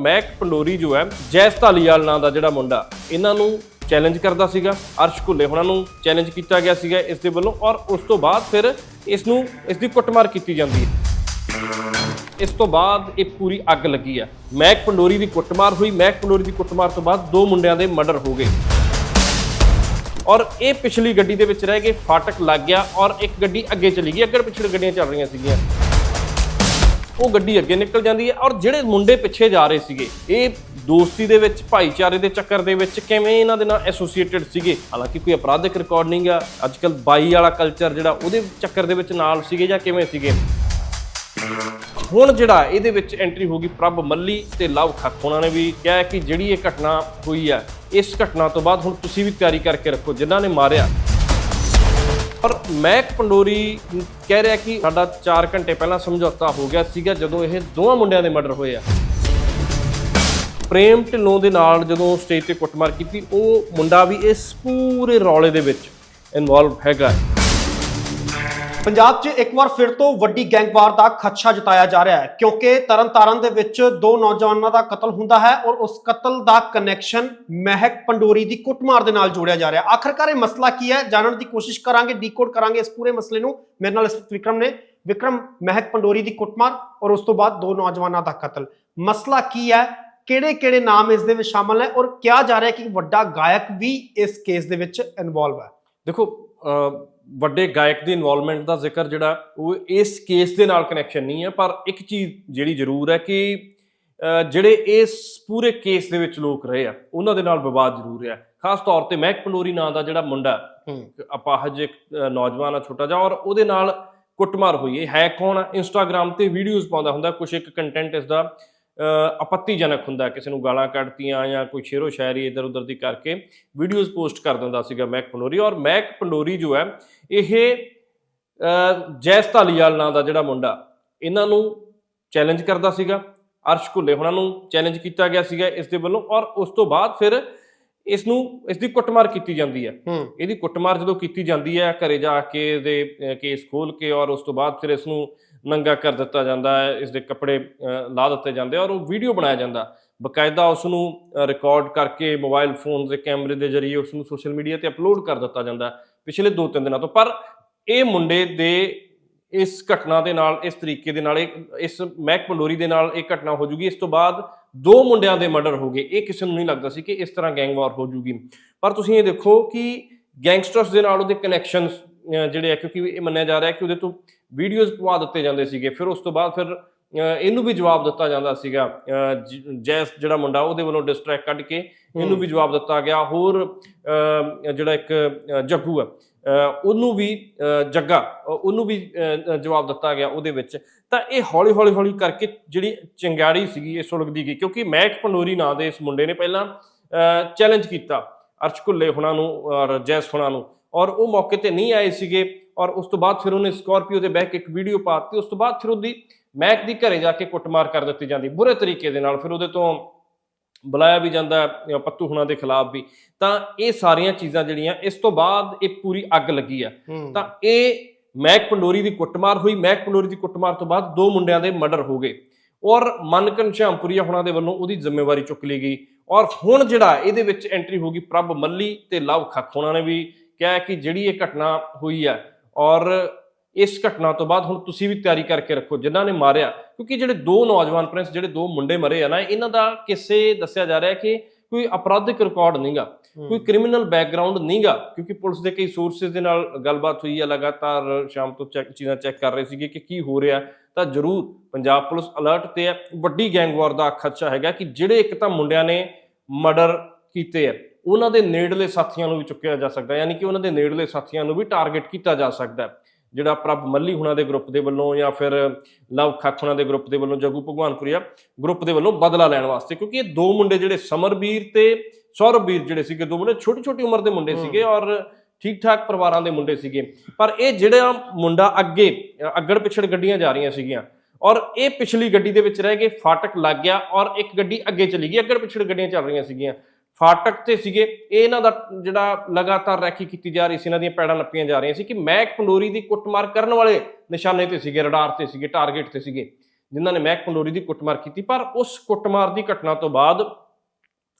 ਮਹਿਕ ਪੰਡੋਰੀ ਜੋ ਹੈ, ਜੈਸ ਧਾਲੀਵਾਲ ਨਾਂ ਦਾ ਜਿਹੜਾ ਮੁੰਡਾ, ਇਹਨਾਂ ਨੂੰ ਚੈਲੰਜ ਕਰਦਾ ਸੀਗਾ, ਅਰਸ਼ ਘੁੱਲੇ ਹੁਣਾਂ ਨੂੰ ਚੈਲੰਜ ਕੀਤਾ ਗਿਆ ਸੀਗਾ ਇਸ ਦੇ ਵੱਲੋਂ ਔਰ ਉਸ ਤੋਂ ਬਾਅਦ ਫਿਰ ਇਸ ਨੂੰ, ਇਸ ਦੀ ਕੁੱਟਮਾਰ ਕੀਤੀ ਜਾਂਦੀ ਹੈ। ਇਸ ਤੋਂ ਬਾਅਦ ਇਹ ਪੂਰੀ ਅੱਗ ਲੱਗੀ ਆ ਮਹਿਕ ਪੰਡੋਰੀ ਦੀ ਕੁੱਟਮਾਰ ਹੋਈ ਮਹਿਕ ਪੰਡੋਰੀ ਦੀ ਕੁੱਟਮਾਰ ਤੋਂ ਬਾਅਦ ਦੋ ਮੁੰਡਿਆਂ ਦੇ ਮਰਡਰ ਹੋ ਗਏ। ਔਰ ਇਹ ਪਿਛਲੀ ਗੱਡੀ ਦੇ ਵਿੱਚ ਰਹਿ ਗਏ ਫਾਟਕ ਲੱਗ ਗਿਆ ਔਰ ਇੱਕ ਗੱਡੀ ਅੱਗੇ ਚਲੀ ਗਈ ਅੱਗੇ ਪਿਛਲੇ ਗੱਡੀਆਂ ਚੱਲ ਰਹੀਆਂ ਸੀਗੀਆਂ। ਉਹ ਗੱਡੀ ਅੱਗੇ ਨਿਕਲ ਜਾਂਦੀ ਹੈ ਔਰ ਜਿਹੜੇ ਮੁੰਡੇ ਪਿੱਛੇ ਜਾ ਰਹੇ ਸੀਗੇ, ਇਹ ਦੋਸਤੀ ਦੇ ਵਿੱਚ, ਭਾਈਚਾਰੇ ਦੇ ਚੱਕਰ ਦੇ ਵਿੱਚ ਕਿਵੇਂ ਇਹਨਾਂ ਦੇ ਨਾਲ ਐਸੋਸੀਏਟਡ ਸੀਗੇ? ਹਾਲਾਂਕਿ ਕੋਈ ਅਪਰਾਧਿਕ ਰਿਕਾਰਡ ਨਹੀਂ ਗਾ ਅੱਜਕੱਲ ਬਾਈ ਵਾਲਾ ਕਲਚਰ ਜਿਹੜਾ ਉਹਦੇ ਚੱਕਰ ਦੇ ਵਿੱਚ ਨਾਲ ਸੀਗੇ ਜਾਂ ਕਿਵੇਂ ਸੀਗੇ? ਹੁਣ ਜਿਹੜਾ ਇਹਦੇ ਵਿੱਚ ਐਂਟਰੀ ਹੋ ਗਈ ਪ੍ਰਭ ਮੱਲੀ ਤੇ ਲਵ ਖੱਕ ਉਹਨਾਂ ਨੇ ਵੀ ਕਿਹਾ ਕਿ ਜਿਹੜੀ ਇਹ ਘਟਨਾ ਹੋਈ ਹੈ ਇਸ ਘਟਨਾ ਤੋਂ ਬਾਅਦ ਹੁਣ ਤੁਸੀਂ ਵੀ ਤਿਆਰੀ ਕਰਕੇ ਰੱਖੋ, ਜਿਨ੍ਹਾਂ ਨੇ ਮਾਰਿਆ। ਪਰ ਮਹਿਕ ਪੰਡੋਰੀ ਕਹਿ ਰਿਹਾ ਕਿ ਸਾਡਾ 4 ਘੰਟੇ ਪਹਿਲਾਂ ਸਮਝੌਤਾ ਹੋ ਗਿਆ ਸੀਗਾ ਜਦੋਂ ਇਹ ਦੋਵਾਂ ਮੁੰਡਿਆਂ ਦੇ ਮਰਡਰ ਹੋਏ ਆ। ਪ੍ਰੇਮ ਢਿੱਲੋਂ ਦੇ ਨਾਲ ਜਦੋਂ ਸਟੇਜ ਤੇ ਕੁੱਟਮਾਰ ਕੀਤੀ, ਉਹ ਮੁੰਡਾ ਵੀ ਇਸ ਪੂਰੇ ਰੌਲੇ ਦੇ ਵਿੱਚ ਇਨਵੋਲਵ ਹੈਗਾ। ਪੰਜਾਬ 'ਚ ਇੱਕ ਵਾਰ ਫਿਰ ਤੋਂ ਵੱਡੀ ਗੈਂਗਵਾਰ ਦਾ ਖਦਸ਼ਾ ਜਤਾਇਆ ਜਾ ਰਿਹਾ ਹੈ, ਕਿਉਂਕਿ ਤਰਨਤਾਰਨ ਦੇ ਵਿੱਚ ਦੋ ਨੌਜਵਾਨਾਂ ਦਾ ਕਤਲ ਹੁੰਦਾ ਹੈ ਔਰ ਉਸ ਕਤਲ ਦਾ ਕਨੈਕਸ਼ਨ ਮਹਿਕ ਪੰਡੋਰੀ ਦੀ ਕੁੱਟਮਾਰ ਦੇ ਨਾਲ ਜੋੜਿਆ ਜਾ ਰਿਹਾ ਹੈ। ਆਖਰਕਾਰ ਇਹ ਮਸਲਾ ਕੀ ਹੈ? ਜਾਣਨ ਦੀ ਕੋਸ਼ਿਸ਼ ਕਰਾਂਗੇ ਡੀਕੋਡ ਕਰਾਂਗੇ ਇਸ ਪੂਰੇ ਮਸਲੇ ਨੂੰ। ਮੇਰੇ ਨਾਲ ਇਸ ਵਿਕਰਮ ਨੇ, ਵਿਕਰਮ ਮਹਿਕ ਪੰਡੋਰੀ ਦੀ ਕੁੱਟਮਾਰ ਔਰ ਉਸ ਤੋਂ ਬਾਅਦ ਦੋ ਨੌਜਵਾਨਾਂ ਦਾ ਕਤਲ। ਮਸਲਾ ਕੀ ਹੈ? ਕਿਹੜੇ ਕਿਹੜੇ ਨਾਮ ਇਸ ਦੇ ਵਿੱਚ ਸ਼ਾਮਲ ਹੈ ਔਰ ਕਿਹਾ ਜਾ ਰਿਹਾ ਹੈ ਕਿ ਵੱਡਾ ਗਾਇਕ ਵੀ ਇਸ ਕੇਸ ਦੇ ਵਿੱਚ ਇਨਵੋਲਵ ਹੈ? ਦੇਖੋ ਵੱਡੇ ਗਾਇਕ ਦੀ ਇਨਵੋਲਵਮੈਂਟ ਦਾ ਜ਼ਿਕਰ ਜਿਹੜਾ ਉਹ ਇਸ ਕੇਸ ਦੇ ਨਾਲ ਕਨੈਕਸ਼ਨ ਨਹੀਂ ਹੈ ਪਰ ਇੱਕ ਚੀਜ਼ ਜਿਹੜੀ ਜ਼ਰੂਰ ਹੈ ਕਿ ਜਿਹੜੇ ਇਸ ਪੂਰੇ ਕੇਸ ਦੇ ਵਿੱਚ ਲੋਕ ਰਹੇ ਆ ਉਹਨਾਂ ਦੇ ਨਾਲ ਵਿਵਾਦ ਜ਼ਰੂਰ ਹੈ ਖਾਸ ਤੌਰ ਤੇ ਮਹਿਕ ਪੰਡੋਰੀ ਨਾਂ ਦਾ ਜਿਹੜਾ ਮੁੰਡਾ ਅਪਾਹਜ ਇੱਕ ਨੌਜਵਾਨ ਆ ਛੋਟਾ ਜਿਹਾ ਔਰ ਉਹਦੇ ਨਾਲ ਕੁੱਟਮਾਰ ਹੋਈ ਇਹ ਹੈ ਕੌਣ ਇੰਸਟਾਗ੍ਰam ਤੇ ਵੀਡੀਓਜ਼ ਪਾਉਂਦਾ ਹੁੰਦਾ ਕੁਝ ਇੱਕ ਕੰਟੈਂਟ ਇਸ ਦਾ ਆਪੱਤੀਜਨਕ ਹੁੰਦਾ ਕਿਸੇ ਨੂੰ ਗਾਲਾਂ ਕੱਢਤੀਆਂ ਜਾਂ ਕੋਈ ਸ਼ੇਰੋ ਸ਼ਾਇਰੀ ਇਧਰ ਉਧਰ ਦੀ ਕਰਕੇ ਵੀਡੀਓਜ਼ ਪੋਸਟ ਕਰ ਦਿੰਦਾ ਸੀਗਾ ਮੈਕ ਪੰਡੋਰੀ ਔਰ ਮੈਕ ਪੰਡੋਰੀ ਜੋ ਹੈ ਇਹ ਜੈਸ ਧਾਲੀਵਾਲ ਨਾਂ ਦਾ ਜਿਹੜਾ ਮੁੰਡਾ ਇਹਨਾਂ ਨੂੰ ਚੈਲੰਜ ਕਰਦਾ ਸੀਗਾ ਅਰਸ਼ ਘੁੱਲੇ ਹੁਣਾਂ ਨੂੰ ਚੈਲੰਜ ਕੀਤਾ ਗਿਆ ਸੀਗਾ ਇਸ ਦੇ ਵੱਲੋਂ ਔਰ ਉਸ ਤੋਂ ਬਾਅਦ ਫਿਰ ਇਸ ਨੂੰ ਇਸ ਦੀ ਕੁੱਟਮਾਰ ਕੀਤੀ ਜਾਂਦੀ ਹੈ। ਇਹਦੀ ਕੁੱਟਮਾਰ ਜਦੋਂ ਕੀਤੀ ਜਾਂਦੀ ਹੈ ਘਰੇ ਜਾ ਕੇ ਇਹਦੇ ਕੇਸ ਖੋਲ ਕੇ ਔਰ ਉਸ ਤੋਂ ਬਾਅਦ ਫਿਰ ਇਸ ਨੂੰ ਨੰਗਾ ਕਰ ਦਿੱਤਾ ਜਾਂਦਾ ਹੈ, ਇਸ ਦੇ ਕੱਪੜੇ ਲਾ ਦਿੱਤੇ ਜਾਂਦੇ ਔਰ ਉਹ ਵੀਡੀਓ ਬਣਾਇਆ ਜਾਂਦਾ। ਬਕਾਇਦਾ ਉਸ ਨੂੰ ਰਿਕਾਰਡ ਕਰਕੇ ਮੋਬਾਈਲ ਫੋਨ ਦੇ ਕੈਮਰੇ ਦੇ ਜ਼ਰੀਏ ਉਸ ਨੂੰ ਸੋਸ਼ਲ ਮੀਡੀਆ ਤੇ ਅਪਲੋਡ ਕਰ ਦਿੱਤਾ ਜਾਂਦਾ ਪਿਛਲੇ 2-3 ਦਿਨਾਂ ਤੋਂ। ਪਰ ਇਹ ਮੁੰਡੇ ਦੇ ਇਸ ਘਟਨਾ ਦੇ ਨਾਲ, ਇਸ ਤਰੀਕੇ ਦੇ ਨਾਲ, ਇਹ, ਇਸ ਮਹਿਕ ਪੰਡੋਰੀ ਦੇ ਨਾਲ ਇਹ ਘਟਨਾ ਹੋ ਜੂਗੀ। ਇਸ ਤੋਂ ਬਾਅਦ ਦੋ ਮੁੰਡਿਆਂ ਦੇ ਮਰਡਰ ਹੋ ਗਏ। ਇਹ ਕਿਸੇ ਨੂੰ ਨਹੀਂ ਲੱਗਦਾ ਸੀ ਕਿ ਇਸ ਤਰ੍ਹਾਂ ਗੈਂਗਵਾਰ ਹੋ ਜੂਗੀ। ਪਰ ਤੁਸੀਂ ਇਹ ਦੇਖੋ ਕਿ ਗੈਂਗਸਟਰਸ ਦੇ ਨਾਲ ਉਹਦੇ ਕਨੈਕਸ਼ਨਸ ਜਿਹੜੇ ਆ, ਕਿਉਂਕਿ ਇਹ ਮੰਨਿਆ ਜਾ ਰਿਹਾ ਕਿ ਉਹਦੇ ਤੋਂ ਵੀਡੀਓਜ਼ ਪਵਾ ਦਿੱਤੇ ਜਾਂਦੇ ਸੀਗੇ। ਫਿਰ ਉਸ ਤੋਂ ਬਾਅਦ ਫਿਰ ਇਹਨੂੰ ਵੀ ਜਵਾਬ ਦਿੱਤਾ ਜਾਂਦਾ ਸੀਗਾ। ਜ- ਜੈਸ ਜਿਹੜਾ ਮੁੰਡਾ, ਉਹਦੇ ਵੱਲੋਂ ਡਿਸਟਰੈਕਟ ਕੱਢ ਕੇ ਇਹਨੂੰ ਵੀ ਜਵਾਬ ਦਿੱਤਾ ਗਿਆ। ਹੋਰ ਜਿਹੜਾ ਇੱਕ ਜੱਗੂ ਆ ਉਹਨੂੰ ਵੀ ਜੱਗਾ ਉਹਨੂੰ ਵੀ ਜਵਾਬ ਦਿੱਤਾ ਗਿਆ ਉਹਦੇ ਵਿੱਚ। ਤਾਂ ਇਹ ਹੌਲੀ ਹੌਲੀ ਹੌਲੀ ਕਰਕੇ ਜਿਹੜੀ ਚਿੰਗਾੜੀ ਸੀਗੀ, ਇਹ ਸੁਲਗਦੀ ਗਈ। ਕਿਉਂਕਿ ਮਹਿਕ ਪੰਡੋਰੀ ਨਾਂ ਦੇ ਇਸ ਮੁੰਡੇ ਨੇ ਪਹਿਲਾਂ ਚੈਲੰਜ ਕੀਤਾ ਅਰਸ਼ ਘੁੱਲੇ ਹੁਣਾਂ ਨੂੰ, ਔਰ ਜੈਸ ਹੁਣਾਂ ਨੂੰ। ਔਰ ਉਹ ਮੌਕੇ ਤੇ ਨਹੀਂ ਆਏ ਸੀਗੇ ਔਰ ਉਸ ਤੋਂ ਬਾਅਦ ਫਿਰ ਉਹਨੇ ਸਕਾਰਪੀਓ ਦੇ ਬੈਕ ਇੱਕ ਵੀਡੀਓ ਪਾਤੀ ਉਸ ਤੋਂ ਬਾਅਦ ਫਿਰ ਉਹਦੀ ਮੈਕ ਦੀ ਘਰੇ ਜਾ ਕੇ ਕੁੱਟਮਾਰ ਕਰ ਦਿੱਤੀ ਜਾਂਦੀ ਬੁਰੇ ਤਰੀਕੇ ਦੇ ਨਾਲ ਫਿਰ ਉਹਦੇ ਤੋਂ ਬੁਲਾਇਆ ਵੀ ਜਾਂਦਾ ਪੱਤੂ ਹੁਣਾਂ ਦੇ ਖਿਲਾਫ ਵੀ। ਤਾਂ ਇਹ ਸਾਰੀਆਂ ਚੀਜ਼ਾਂ ਜਿਹੜੀਆਂ ਇਸ ਤੋਂ ਬਾਅਦ ਇਹ ਪੂਰੀ ਅੱਗ ਲੱਗੀ ਆ। ਤਾਂ ਇਹ ਮੈਕ ਪੰਡੋਰੀ ਦੀ ਕੁੱਟਮਾਰ ਹੋਈ ਮੈਕ ਪੰਡੋਰੀ ਦੀ ਕੁੱਟਮਾਰ ਤੋਂ ਬਾਅਦ ਦੋ ਮੁੰਡਿਆਂ ਦੇ ਮਰਡਰ ਹੋ ਗਏ। ਔਰ ਮਨਕਨ ਸ਼ਾਮਪੁਰੀਆ ਹੁਣਾਂ ਦੇ ਵੱਲੋਂ ਉਹਦੀ ਜ਼ਿੰਮੇਵਾਰੀ ਚੁੱਕ ਲਈ ਗਈ। ਔਰ ਹੁਣ ਜਿਹੜਾ ਇਹਦੇ ਵਿੱਚ ਐਂਟਰੀ ਹੋ ਗਈ ਪ੍ਰਭ ਮੱਲੀ ਤੇ ਲਵ ਖੱਖ ਹੁਣਾਂ ਨੇ ਵੀ। ਕਿਹਾ ਹੈ ਕਿ ਜਿਹੜੀ ਇਹ ਘਟਨਾ ਹੋਈ ਹੈ ਔਰ ਇਸ ਘਟਨਾ ਤੋਂ ਬਾਅਦ ਹੁਣ ਤੁਸੀਂ ਵੀ ਤਿਆਰੀ ਕਰਕੇ ਰੱਖੋ ਜਿਨ੍ਹਾਂ ਨੇ ਮਾਰਿਆ ਕਿਉਂਕਿ ਜਿਹੜੇ ਦੋ ਨੌਜਵਾਨ ਪ੍ਰਿੰਸ ਜਿਹੜੇ ਦੋ ਮੁੰਡੇ ਮਰੇ ਆ ਨਾ ਇਹਨਾਂ ਦਾ ਕਿਸੇ ਦੱਸਿਆ ਜਾ ਰਿਹਾ ਕਿ ਕੋਈ ਅਪਰਾਧਿਕ ਰਿਕਾਰਡ ਨਹੀਂਗਾ ਕੋਈ ਕ੍ਰਿਮੀਨਲ ਬੈਕਗ੍ਰਾਉਂਡ ਨਹੀਂਗਾ ਕਿਉਂਕਿ ਪੁਲਿਸ ਦੇ ਕਈ ਸੋਰਸਸ ਦੇ ਨਾਲ ਗੱਲਬਾਤ ਹੋਈ ਹੈ ਲਗਾਤਾਰ ਸ਼ਾਮ ਤੋਂ ਚੈੱਕ ਚੀਜ਼ਾਂ ਚੈੱਕ ਕਰ ਰਹੇ ਸੀਗੇ ਕਿ ਕੀ ਹੋ ਰਿਹਾ ਤਾਂ ਜ਼ਰੂਰ ਪੰਜਾਬ ਪੁਲਿਸ ਅਲਰਟ ਤੇ ਹੈ। ਵੱਡੀ ਗੈਂਗਵਾਰ ਦਾ ਖਦਸ਼ਾ ਹੈਗਾ ਕਿ ਜਿਹੜੇ ਇੱਕ ਤਾਂ ਮੁੰਡਿਆਂ ਨੇ ਮਰਡਰ ਕੀਤੇ ਆ ਉਹਨਾਂ ਦੇ ਨੇੜਲੇ ਸਾਥੀਆਂ ਨੂੰ ਵੀ ਚੁੱਕਿਆ ਜਾ ਸਕਦਾ ਯਾਨੀ ਕਿ ਉਹਨਾਂ ਦੇ ਨੇੜਲੇ ਸਾਥੀਆਂ ਨੂੰ ਵੀ ਟਾਰਗੇਟ ਕੀਤਾ ਜਾ ਸਕਦਾ ਹੈ। ਜਿਹੜਾ ਪ੍ਰਭ ਮੱਲੀ ਹੁਣਾਂ ਦੇ ਗਰੁੱਪ ਦੇ ਵੱਲੋਂ ਜਾਂ ਫਿਰ ਲਵ ਖੱਖ ਹੁਣਾਂ ਦੇ ਗਰੁੱਪ ਦੇ ਵੱਲੋਂ ਜਗੂ ਭਗਵਾਨਪੁਰੀਆ ਗਰੁੱਪ ਦੇ ਵੱਲੋਂ ਬਦਲਾ ਲੈਣ ਵਾਸਤੇ ਕਿਉਂਕਿ ਇਹ ਦੋ ਮੁੰਡੇ ਜਿਹੜੇ ਸਮਰਬੀਰ ਤੇ ਸੌਰਵਬੀਰ ਜਿਹੜੇ ਸੀਗੇ ਦੋ ਮੁੰਡੇ ਛੋਟੀ ਛੋਟੀ ਉਮਰ ਦੇ ਮੁੰਡੇ ਸੀਗੇ ਔਰ ਠੀਕ ਠਾਕ ਪਰਿਵਾਰਾਂ ਦੇ ਮੁੰਡੇ ਸੀਗੇ। ਪਰ ਇਹ ਜਿਹੜਾ ਮੁੰਡਾ ਅੱਗੇ ਅੱਗੜ ਪਿਛੜ ਗੱਡੀਆਂ ਜਾ ਰਹੀਆਂ ਸੀਗੀਆਂ ਔਰ ਇਹ ਪਿਛਲੀ ਗੱਡੀ ਦੇ ਵਿੱਚ ਰਹਿ ਗਏ ਫਾਟਕ ਲੱਗ ਗਿਆ ਔਰ ਇੱਕ ਗੱਡੀ ਅੱਗੇ ਚਲੀ ਗਈ ਅੱਗੜ ਪਿਛੜ ਗੱਡੀਆਂ ਚੱਲ ਰਹੀਆਂ ਸੀਗੀਆਂ। ਫਾਟਕ ਤੇ ਸੀਗੇ। ਇਹ ਇਹਨਾਂ ਦਾ ਜਿਹੜਾ ਲਗਾਤਾਰ ਰੈਕੀ ਕੀਤੀ ਜਾ ਰਹੀ ਸੀ ਇਹਨਾਂ ਦੀਆਂ ਪੈੜਾਂ ਨੱਪੀਆਂ ਜਾ ਰਹੀਆਂ ਸੀ ਕਿ ਮਹਿਕ ਪੰਡੋਰੀ ਦੀ ਕੁੱਟਮਾਰ ਕਰਨ ਵਾਲੇ ਨਿਸ਼ਾਨੇ ਤੇ ਸੀਗੇ ਰਡਾਰ ਤੇ ਸੀਗੇ ਟਾਰਗੇਟ ਤੇ ਸੀਗੇ ਜਿਨ੍ਹਾਂ ਨੇ ਮਹਿਕ ਪੰਡੋਰੀ ਦੀ ਕੁੱਟਮਾਰ ਕੀਤੀ। ਪਰ ਉਸ ਕੁੱਟਮਾਰ ਦੀ ਘਟਨਾ ਤੋਂ ਬਾਅਦ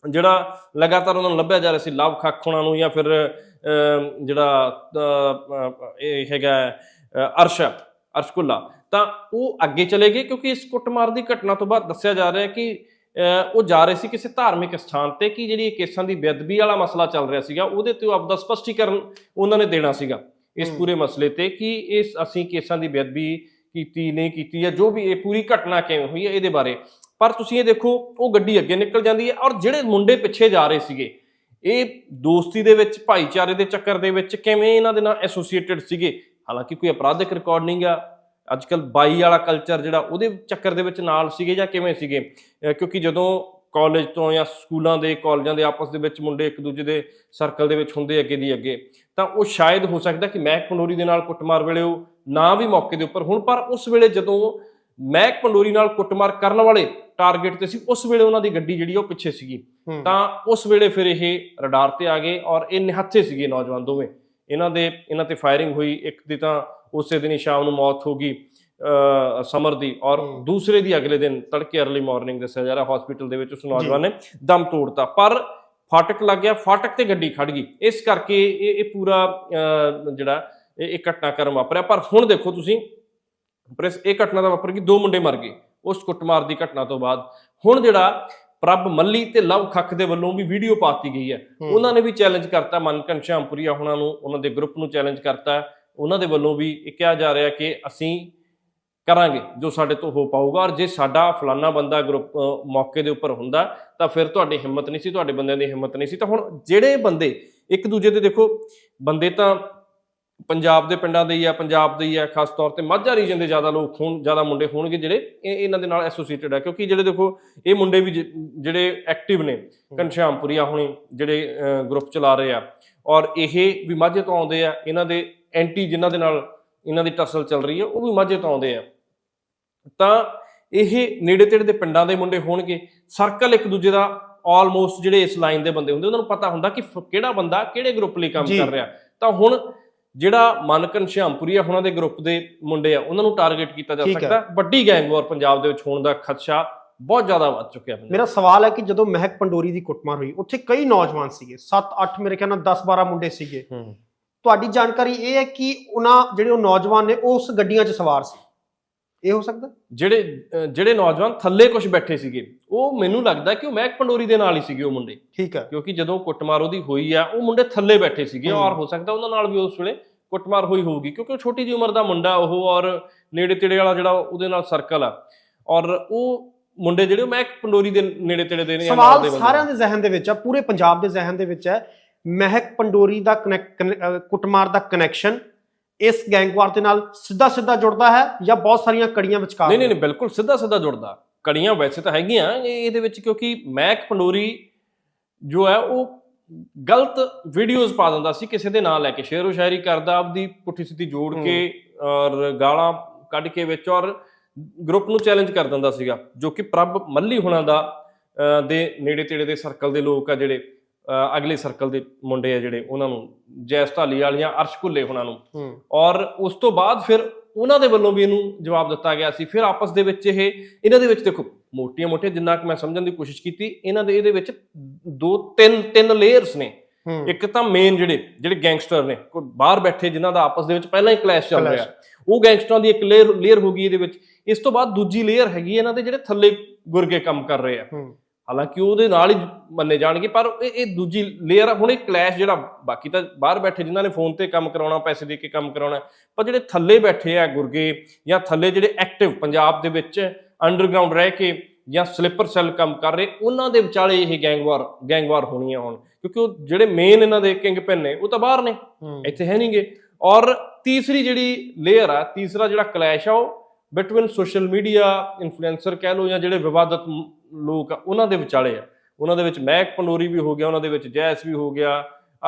ਜਿਹੜਾ ਲਗਾਤਾਰ ਉਹਨਾਂ ਨੂੰ ਲੱਭਿਆ ਜਾ ਰਿਹਾ ਸੀ ਲਵ ਖੱਖ ਉਹਨਾਂ ਨੂੰ ਜਾਂ ਫਿਰ ਅਮ, ਜਿਹੜਾ ਅ, ਇਹ ਹੈਗਾ ਅਰਸ਼ ਅਰਸ਼ ਕੁੱਲਾ ਤਾਂ ਉਹ ਅੱਗੇ ਚਲੇ ਗਏ ਕਿਉਂਕਿ ਇਸ ਕੁੱਟਮਾਰ ਦੀ ਘਟਨਾ ਤੋਂ ਬਾਅਦ ਦੱਸਿਆ ਜਾ ਰਿਹਾ ਹੈ ਕਿ ਉਹ ਜਾ ਰਹੇ ਸੀ ਕਿਸੇ ਧਾਰਮਿਕ ਸਥਾਨ ਤੇ ਕਿ ਜਿਹੜੀ ਕੇਸਾਂ ਦੀ ਬੇਅਦਬੀ ਵਾਲਾ ਮਸਲਾ ਚੱਲ ਰਿਹਾ ਸੀਗਾ ਉਹਦੇ ਤੇ ਉਹ ਆਪਦਾ ਸਪਸ਼ਟੀਕਰਨ ਉਹਨਾਂ ਨੇ ਦੇਣਾ ਸੀਗਾ ਇਸ। ਪੂਰੇ ਮਸਲੇ ਤੇ ਕਿ ਇਸ ਅਸੀਂ ਕੇਸਾਂ ਦੀ ਬੇਅਦਬੀ ਕੀਤੀ ਨਹੀਂ ਕੀਤੀ ਜਾਂ ਜੋ ਵੀ ਇਹ ਪੂਰੀ ਘਟਨਾ ਕਿਵੇਂ ਹੋਈ ਹੈ ਇਹਦੇ ਬਾਰੇ ਪਰ ਤੁਸੀਂ ਇਹ ਦੇਖੋ ਉਹ ਗੱਡੀ ਅੱਗੇ ਨਿਕਲ ਜਾਂਦੀ ਹੈ ਔਰ ਜਿਹੜੇ ਮੁੰਡੇ ਪਿੱਛੇ ਜਾ ਰਹੇ ਸੀਗੇ ਇਹ ਦੋਸਤੀ ਦੇ ਵਿੱਚ ਭਾਈਚਾਰੇ ਦੇ ਚੱਕਰ ਦੇ ਵਿੱਚ ਕਿਵੇਂ ਇਹਨਾਂ ਦੇ ਨਾਲ ਐਸੋਸੀਏਟਡ ਸੀਗੇ ਹਾਲਾਂਕਿ ਕੋਈ ਅਪਰਾਧਿਕ ਰਿਕਾਰਡ ਨਹੀਂ ਗਾ ਅੱਜ ਕੱਲ ਬਾਈ ਵਾਲਾ ਕਲਚਰ ਜਿਹੜਾ ਉਹਦੇ ਚੱਕਰ ਦੇ ਵਿੱਚ ਨਾਲ ਸੀਗੇ ਜਾਂ ਕਿਵੇਂ ਸੀਗੇ? ਕਿਉਂਕਿ ਜਦੋਂ ਕਾਲਜ ਤੋਂ ਜਾਂ ਸਕੂਲਾਂ ਦੇ ਕਾਲਜਾਂ ਦੇ ਆਪਸ ਦੇ ਵਿੱਚ ਮੁੰਡੇ ਇੱਕ ਦੂਜੇ ਦੇ ਸਰਕਲ ਦੇ ਵਿੱਚ ਹੁੰਦੇ ਅੱਗੇ ਦੀ ਅੱਗੇ ਤਾਂ ਉਹ ਸ਼ਾਇਦ ਹੋ ਸਕਦਾ ਕਿ ਮਹਿਕ ਪੰਡੋਰੀ ਦੇ ਨਾਲ ਕੁੱਟਮਾਰ ਵੇਲੇ ਉਹ ਨਾ ਵੀ ਮੌਕੇ ਦੇ ਉੱਪਰ ਹੁਣ ਪਰ ਉਸ ਵੇਲੇ ਜਦੋਂ ਮਹਿਕ ਪੰਡੋਰੀ ਨਾਲ ਕੁੱਟਮਾਰ ਕਰਨ ਵਾਲੇ ਟਾਰਗੇਟ ਤੇ ਸੀ ਉਸ ਵੇਲੇ ਉਹਨਾਂ ਦੀ ਗੱਡੀ ਜਿਹੜੀ ਉਹ ਪਿੱਛੇ ਸੀਗੀ। ਤਾਂ ਉਸ ਵੇਲੇ ਫਿਰ ਇਹ ਰਡਾਰ ਤੇ ਆ ਗਏ ਔਰ ਇਹ ਨਿਹੱਥੇ ਸੀਗੇ ਨੌਜਵਾਨ ਦੋਵੇਂ। ਇਹਨਾਂ ਦੇ ਇਹਨਾਂ ਤੇ ਫਾਇਰਿੰਗ ਹੋਈ ਇੱਕ ਦੀ ਤਾਂ ਉਸੇ ਦਿਨ ਹੀ ਸ਼ਾਮ ਨੂੰ ਮੌਤ ਹੋ ਗਈ ਸਮਰ ਦੀ ਔਰ। ਦੂਸਰੇ ਦੀ ਅਗਲੇ ਦਿਨ ਤੜਕੇ ਅਰਲੀ ਮਾਰਨਿੰਗ ਦੱਸਿਆ ਜਾ ਰਿਹਾ ਹਸਪੀਟਲ ਦੇ ਵਿੱਚ ਉਸ ਨੌਜਵਾਨ ਨੇ ਦਮ ਤੋੜਤਾ। ਪਰ ਫਾਟਕ ਲੱਗ ਗਿਆ ਫਾਟਕ ਤੇ ਗੱਡੀ ਖੜ ਗਈ। ਇਸ ਕਰਕੇ ਇਹ ਇਹ ਪੂਰਾ ਜਿਹੜਾ ਇਹ ਇਹ ਘਟਨਾਕ੍ਰਮ ਵਾਪਰਿਆ। ਪਰ ਹੁਣ ਦੇਖੋ ਤੁਸੀਂ ਪ੍ਰੈਸ ਇਹ ਘਟਨਾ ਦਾ ਵਾਪਰ ਗਈ ਦੋ ਮੁੰਡੇ ਮਰ ਗਏ ਉਸ ਕੁੱਟਮਾਰ ਦੀ ਘਟਨਾ ਤੋਂ ਬਾਅਦ। ਹੁਣ ਜਿਹੜਾ ਪ੍ਰਭ ਮੱਲੀ ਤੇ ਲਵ ਖੱਖ ਦੇ ਵੱਲੋਂ ਵੀ ਵੀਡੀਓ ਪਾਤੀ ਗਈ ਹੈ। ਉਹਨਾਂ ਨੇ ਵੀ ਚੈਲੰਜ ਕਰਤਾ ਮਨਕਨ ਸ਼ਾਮਪੁਰੀਆ ਉਹਨਾਂ ਨੂੰ ਉਹਨਾਂ ਦੇ ਗਰੁੱਪ ਨੂੰ ਚੈਲੰਜ ਕਰਤਾ। ਉਹਨਾਂ ਦੇ ਵੱਲੋਂ ਵੀ ਇਹ ਕਿਹਾ ਜਾ ਰਿਹਾ ਕਿ ਅਸੀਂ ਕਰਾਂਗੇ ਜੋ ਸਾਡੇ ਤੋਂ ਹੋ ਪਾਊਗਾ ਔਰ ਜੇ ਸਾਡਾ ਫਲਾਨਾ ਬੰਦਾ ਗਰੁੱਪ ਮੌਕੇ ਦੇ ਉੱਪਰ ਹੁੰਦਾ ਤਾਂ ਫਿਰ ਤੁਹਾਡੀ ਹਿੰਮਤ ਨਹੀਂ ਸੀ ਤੁਹਾਡੇ ਬੰਦਿਆਂ ਦੀ ਹਿੰਮਤ ਨਹੀਂ ਸੀ। ਤਾਂ ਹੁਣ ਜਿਹੜੇ ਬੰਦੇ ਇੱਕ ਦੂਜੇ ਦੇ ਦੇਖੋ ਬੰਦੇ ਤਾਂ ਪੰਜਾਬ ਦੇ ਪਿੰਡਾਂ ਦੇ ਹੀ ਆ ਪੰਜਾਬ ਦੇ ਹੀ ਆ ਖਾਸ ਤੌਰ ਤੇ। ਮਾਝਾ ਰੀਜਨ ਦੇ ਜ਼ਿਆਦਾ ਲੋਕ ਹੋਣ ਜ਼ਿਆਦਾ ਮੁੰਡੇ ਹੋਣਗੇ ਜਿਹੜੇ ਇਹ ਇਹਨਾਂ ਦੇ ਨਾਲ ਐਸੋਸੀਏਟਡ ਆ ਕਿਉਂਕਿ ਜਿਹੜੇ ਦੇਖੋ ਇਹ ਮੁੰਡੇ ਵੀ ਜਿਹੜੇ ਐਕਟਿਵ ਨੇ ਘਨਸ਼ਿਆਮਪੁਰੀਆ ਹੁਣੀ ਜਿਹੜੇ ਗਰੁੱਪ ਚਲਾ ਰਹੇ ਆ। ਔਰ ਇਹ ਵੀ ਮਾਝੇ ਤੋਂ ਆਉਂਦੇ ਆ ਇਹਨਾਂ ਦੇ ਐਂਟੀ ਜਿਨ੍ਹਾਂ ਦੇ ਨਾਲ ਇਹਨਾਂ ਦੀ ਟਸਲ ਚੱਲ ਰਹੀ ਹੈ ਉਹ ਵੀ ਮਾਝੇ ਤੋਂ ਆਉਂਦੇ ਆ। ਤਾਂ ਇਹ ਨੇੜੇ ਤੇੜੇ ਦੇ ਪਿੰਡਾਂ ਦੇ ਮੁੰਡੇ ਹੋਣਗੇ ਸਰਕਲ ਇੱਕ ਦੂਜੇ ਦਾ ਆਲਮੋਸਟ ਜਿਹੜੇ ਇਸ ਲਾਈਨ ਦੇ ਬੰਦੇ ਹੁੰਦੇ ਉਹਨਾਂ ਨੂੰ ਪਤਾ ਹੁੰਦਾ ਕਿ ਕਿਹੜਾ ਬੰਦਾ ਕਿਹੜੇ ਗਰੁੱਪ ਲਈ ਕੰਮ। ਕਰ ਰਿਹਾ। ਤਾਂ ਹੁਣ ਜਿਹੜਾ ਮਨਕਨ ਸ਼ਿਆਮਪੁਰੀਆ ਉਹਨਾਂ ਦੇ ਗਰੁੱਪ ਦੇ ਮੁੰਡੇ ਆ ਉਹਨਾਂ ਨੂੰ ਟਾਰਗੇਟ ਕੀਤਾ ਜਾ। ਸਕਦਾ ਵੱਡੀ ਗੈਂਗ ਵਾਰ ਪੰਜਾਬ ਦੇ ਵਿੱਚ ਹੋਣ ਦਾ ਖਦਸ਼ਾ ਬਹੁਤ ਜ਼ਿਆਦਾ ਵੱਧ ਚੁੱਕਿਆ ਮੇਰਾ ਸਵਾਲ ਹੈ ਕਿ ਜਦੋਂ ਮਹਿਕ ਪੰਡੋਰੀ ਦੀ ਕੁੱਟਮਾਰ ਹੋਈ ਉੱਥੇ ਕਈ ਨੌਜਵਾਨ ਸੀਗੇ 7-8 ਮੇਰੇ ਖਿਆਲ ਨਾਲ 10-12 ਮੁੰਡੇ ਸੀਗੇ। ਤੁਹਾਡੀ ਜਾਣਕਾਰੀ ਇਹ ਹੈ ਕਿ ਉਹਨਾਂ ਜਿਹੜੇ ਉਹ ਨੌਜਵਾਨ ਨੇ ਉਸ ਗੱਡੀਆਂ 'ਚ ਸਵਾਰ ਸੀ ਇਹ ਹੋ ਸਕਦਾ? ਜਿਹੜੇ ਜਿਹੜੇ ਨੌਜਵਾਨ ਥੱਲੇ ਕੁਝ ਬੈਠੇ ਸੀਗੇ ਉਹ ਮੈਨੂੰ ਲੱਗਦਾ ਕਿ ਉਹ ਮਹਿਕ ਪੰਡੋਰੀ ਦੇ ਨਾਲ ਹੀ ਸੀਗੇ ਉਹ ਮੁੰਡੇ। ਠੀਕ ਹੈ ਕਿਉਂਕਿ ਜਦੋਂ ਕੁੱਟਮਾਰ ਉਹਦੀ ਹੋਈ ਆ ਉਹ ਮੁੰਡੇ ਥੱਲੇ ਬੈਠੇ ਸੀਗੇ। ਔਰ ਹੋ ਸਕਦਾ ਉਹਨਾਂ ਨਾਲ ਵੀ ਉਸ ਵੇਲੇ ਕੁੱਟਮਾਰ ਹੋਈ ਹੋਊਗੀ ਕਿਉਂਕਿ ਉਹ ਛੋਟੀ ਜਿਹੀ ਉਮਰ ਦਾ ਮੁੰਡਾ ਉਹ ਔਰ ਨੇੜੇ ਤੇੜੇ ਵਾਲਾ ਜਿਹੜਾ ਉਹਦੇ ਨਾਲ ਸਰਕਲ ਆ। ਔਰ ਉਹ ਮੁੰਡੇ ਜਿਹੜੇ ਉਹ ਮਹਿਕ ਪੰਡੋਰੀ ਦੇ ਨੇੜੇ ਤੇੜੇ ਦੇ ਨੇ ਸਵਾਲ ਸਾਰਿਆਂ ਦੇ ਜ਼ਿਹਨ ਦੇ ਵਿੱਚ ਆ ਪੂਰੇ ਪੰਜਾਬ ਦੇ ਜ਼ਿਹਨ ਦੇ ਵਿੱਚ ਹੈ। ਮਹਿਕ ਪੰਡੋਰੀ ਦਾ ਕੁੱਟਮਾਰ ਦਾ ਕਨੈਕਸ਼ਨ ਇਸ ਗੈਂਗਵਾਰ ਦੇ ਨਾਲ ਸਿੱਧਾ ਸਿੱਧਾ ਜੁੜਦਾ ਹੈ ਜਾਂ ਬਹੁਤ ਸਾਰੀਆਂ ਕੜੀਆਂ ਵਿਚਕਾਰ ਨਹੀਂ ਨਹੀਂ ਨਹੀਂ ਬਿਲਕੁਲ ਸਿੱਧਾ ਸਿੱਧਾ ਜੁੜਦਾ। ਕੜੀਆਂ ਵੈਸੇ ਤਾਂ ਹੈਗੀਆਂ ਇਹ- ਇਹਦੇ ਵਿੱਚ ਕਿਉਂਕਿ ਮਹਿਕ ਪੰਡੋਰੀ ਜੋ ਹੈ ਉਹ ਗਲਤ ਵੀਡੀਓਜ਼ ਪਾ ਦਿੰਦਾ ਸੀ ਕਿਸੇ ਦੇ ਨਾਂ ਲੈ ਕੇ। ਸ਼ੇਰੋ ਸ਼ਾਇਰੀ ਕਰਦਾ ਆਪਦੀ ਪੁੱਠੀ ਸਿੱਧੀ ਜੋੜ। ਕੇ ਔਰ ਗਾਲਾਂ ਕੱਢ ਕੇ ਵਿੱਚ ਔਰ ਗਰੁੱਪ ਨੂੰ ਚੈਲੰਜ ਕਰ ਦਿੰਦਾ ਸੀਗਾ ਜੋ ਕਿ ਪ੍ਰਭ ਮੱਲੀ ਹੁਣਾਂ ਦਾ ਦੇ ਨੇੜੇ ਤੇੜੇ ਦੇ ਸਰਕਲ ਦੇ ਲੋਕ ਆ ਜਿਹੜੇ। ਅਗਲੇ ਸਰਕਲ ਦੇ ਮੁੰਡੇ ਆ ਜਿਹੜੇ ਉਹਨਾਂ ਨੂੰ ਜੈਸ ਢਾਲੀ ਵਾਲੀਆਂ ਅਰਸ਼ ਭੁੱਲੇ ਹੁਣਾਂ ਨੂੰ। ਔਰ ਉਸ ਤੋਂ ਬਾਅਦ ਫਿਰ ਉਹਨਾਂ ਦੇ ਵੱਲੋਂ ਵੀ ਇਹਨੂੰ ਜਵਾਬ ਦਿੱਤਾ ਗਿਆ ਸੀ। ਫਿਰ ਆਪਸ ਦੇ ਵਿੱਚ ਇਹ ਇਹਨਾਂ ਦੇ ਵਿੱਚ ਦੇਖੋ ਮੋਟੀਆਂ ਮੋਟੀਆਂ ਜਿੰਨਾ ਕਿ ਮੈਂ ਸਮਝਣ ਦੀ ਕੋਸ਼ਿਸ਼ ਕੀਤੀ ਇਹਨਾਂ ਦੇ ਇਹਦੇ ਵਿੱਚ ਦੋ ਤਿੰਨ ਤਿੰਨ ਲੇਅਰਸ ਨੇ। ਇੱਕ ਤਾਂ ਮੇਨ ਜਿਹੜੇ ਜਿਹੜੇ ਗੈਂਗਸਟਰ ਨੇ ਕੋਈ ਬਾਹਰ ਬੈਠੇ ਜਿਨ੍ਹਾਂ ਦਾ ਆਪਸ ਦੇ ਵਿੱਚ ਪਹਿਲਾਂ ਹੀ ਕਲੈਸ਼ ਚੱਲ। ਰਿਹਾ। ਉਹ ਗੈਂਗਸਟਰਾਂ ਦੀ ਇੱਕ ਲੇਅਰ ਲੇਅਰ ਹੋ ਗਈ ਇਹਦੇ ਵਿੱਚ। ਇਸ ਤੋਂ ਬਾਅਦ ਦੂਜੀ ਲੇਅਰ ਹੈਗੀ ਇਹਨਾਂ ਦੇ ਜਿਹੜੇ ਥੱਲੇ ਗੁਰਗੇ ਕੰਮ ਕਰ ਰਹੇ ਆ। ਹਾਲਾਂਕਿ ਉਹਦੇ ਨਾਲ ਹੀ ਮੰਨੇ ਜਾਣਗੇ ਪਰ ਇਹ ਇਹ ਦੂਜੀ ਲੇਅਰ ਆ। ਹੁਣ ਇਹ ਕਲੈਸ਼ ਜਿਹੜਾ ਬਾਕੀ ਤਾਂ ਬਾਹਰ ਬੈਠੇ ਜਿਨ੍ਹਾਂ ਨੇ ਫੋਨ ਤੇ ਕੰਮ ਕਰਾਉਣਾ ਪੈਸੇ ਦੇ ਕੇ ਕੰਮ ਕਰਾਉਣਾ ਪਰ ਜਿਹੜੇ ਥੱਲੇ ਬੈਠੇ ਆ ਗੁਰਗੇ ਜਾਂ ਥੱਲੇ ਜਿਹੜੇ ਐਕਟਿਵ ਪੰਜਾਬ ਦੇ ਵਿੱਚ ਅੰਡਰਗਰਾਉਂਡ ਰਹਿ ਕੇ ਜਾਂ ਸਲਿੱਪਰ ਸੈੱਲ ਕੰਮ ਕਰ ਰਹੇ ਉਹਨਾਂ ਦੇ ਵਿਚਾਲੇ ਇਹ ਗੈਂਗਵਾਰ ਗੈਂਗਵਾਰ ਹੋਣੀ ਆ ਹੁਣ। ਕਿਉਂਕਿ ਉਹ ਜਿਹੜੇ ਮੇਨ ਇਹਨਾਂ ਦੇ ਕਿੰਗ ਪਿਨ ਨੇ ਉਹ ਤਾਂ ਬਾਹਰ ਨੇ ਇੱਥੇ ਹੈ ਨਹੀਂਗੇ ਔਰ ਤੀਸਰੀ ਜਿਹੜੀ ਲੇਅਰ ਆ ਤੀਸਰਾ ਜਿਹੜਾ ਕਲੈਸ਼ ਆ ਉਹ ਬਿਟਵੀਨ ਸੋਸ਼ਲ ਮੀਡੀਆ ਇਨਫਲੂਐਂਸਰ ਕਹਿ ਲਓ ਜਾਂ ਜਿਹੜੇ ਵਿਵਾਦਤ ਲੋਕ ਆ ਉਹਨਾਂ ਦੇ ਵਿਚਾਲੇ ਆ। ਉਹਨਾਂ ਦੇ ਵਿੱਚ ਮਹਿਕ ਪੰਡੋਰੀ ਵੀ ਹੋ ਗਿਆ ਉਹਨਾਂ ਦੇ ਵਿੱਚ ਜੈਸ ਵੀ ਹੋ ਗਿਆ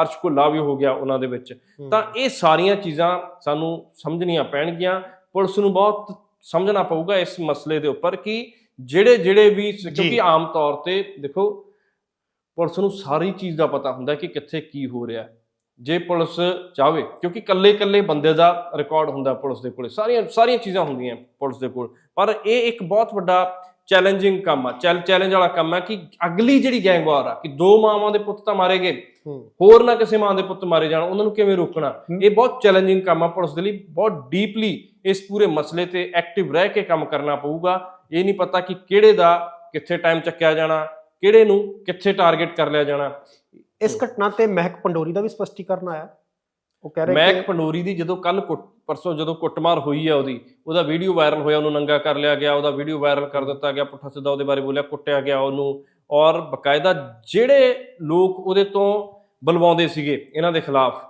ਅਰਸ਼ ਭੁੱਲਾ ਵੀ ਹੋ ਗਿਆ ਉਹਨਾਂ ਦੇ ਵਿੱਚ। ਤਾਂ ਇਹ ਸਾਰੀਆਂ ਚੀਜ਼ਾਂ ਸਾਨੂੰ ਸਮਝਣੀਆਂ ਪੈਣਗੀਆਂ। ਪੁਲਿਸ ਨੂੰ ਬਹੁਤ ਸਮਝਣਾ ਪਊਗਾ ਇਸ ਮਸਲੇ ਦੇ ਉੱਪਰ ਕਿ ਜਿਹੜੇ ਜਿਹੜੇ ਵੀ ਕਿਉਂਕਿ ਆਮ ਤੌਰ ਤੇ ਦੇਖੋ ਪੁਲਿਸ ਨੂੰ ਸਾਰੀ ਚੀਜ਼ ਦਾ ਪਤਾ ਹੁੰਦਾ ਕਿ ਕਿੱਥੇ ਕੀ ਹੋ ਰਿਹਾ। ਜੇ ਪੁਲਿਸ ਚਾਹਵੇ ਕਿਉਂਕਿ ਕੱਲੇ-ਕੱਲੇ ਬੰਦੇ ਦਾ ਰਿਕਾਰਡ ਹੁੰਦਾ ਪੁਲਿਸ ਦੇ ਕੋਲੇ ਸਾਰੀਆਂ ਸਾਰੀਆਂ ਚੀਜ਼ਾਂ ਹੁੰਦੀਆਂ ਪੁਲਿਸ ਦੇ ਕੋਲ। ਪਰ ਇਹ ਇੱਕ ਬਹੁਤ ਵੱਡਾ ਚੈਲੰਜਿੰਗ ਕੰਮ ਆ ਚੈਲ ਚੈਲੰਜ ਵਾਲਾ ਕੰਮ ਆ ਕਿ ਅਗਲੀ ਜਿਹੜੀ ਗੈਂਗਵਾਰ ਆ ਕਿ ਦੋ ਮਾਵਾਂ ਦੇ ਪੁੱਤ ਤਾਂ ਮਾਰੇ ਗਏ ਹੋਰ ਨਾ ਕਿਸੇ ਮਾਂ ਦੇ ਪੁੱਤ ਮਾਰੇ ਜਾਣ ਉਹਨਾਂ ਨੂੰ ਕਿਵੇਂ ਰੋਕਣਾ? ਇਹ ਬਹੁਤ ਚੈਲੰਜਿੰਗ ਕੰਮ ਆ ਪੁਲਿਸ ਦੇ ਲਈ ਬਹੁਤ ਡੀਪਲੀ ਇਸ ਪੂਰੇ ਮਸਲੇ ਤੇ ਐਕਟਿਵ ਰਹਿ ਕੇ ਕੰਮ ਕਰਨਾ ਪਊਗਾ। ਇਹ ਨਹੀਂ ਪਤਾ ਕਿ ਕਿਹੜੇ ਦਾ ਕਿੱਥੇ ਟਾਈਮ ਚੱਕਿਆ ਜਾਣਾ ਕਿਹੜੇ ਨੂੰ ਕਿੱਥੇ ਟਾਰਗੇਟ ਕਰ ਲਿਆ ਜਾਣਾ। ਇਸ ਘਟਨਾ ਤੇ ਮਹਿਕ ਪੰਡੋਰੀ ਦਾ ਵੀ ਸਪਸ਼ਟੀਕਰਨ ਆਇਆ। ਉਹ ਕਹਿ ਰਹੇ ਮੈਕ ਕਿ ਪੰਡੋਰੀ ਦੀ ਜਦੋਂ ਕੱਲ ਪਰਸੋਂ ਜਦੋਂ ਕੁੱਟਮਾਰ ਹੋਈ ਆ ਉਹਦੀ ਉਹਦਾ ਵੀਡੀਓ ਵਾਇਰਲ ਹੋਇਆ ਉਹਨੂੰ ਨੰਗਾ ਕਰ ਲਿਆ ਗਿਆ ਉਹਦਾ ਵੀਡੀਓ ਵਾਇਰਲ ਕਰ ਦਿੱਤਾ ਗਿਆ ਪੁੱਠਾ ਸਿੱਧਾ ਉਹਦੇ ਬਾਰੇ ਬੋਲਿਆ ਕੁੱਟਿਆ ਗਿਆ ਉਹਨੂੰ। ਔਰ ਬਕਾਇਦਾ ਜਿਹੜੇ ਲੋਕ ਉਹਦੇ ਤੋਂ ਬੁਲਵਾਉਂਦੇ ਸੀਗੇ ਇਹਨਾਂ ਦੇ ਖਿਲਾਫ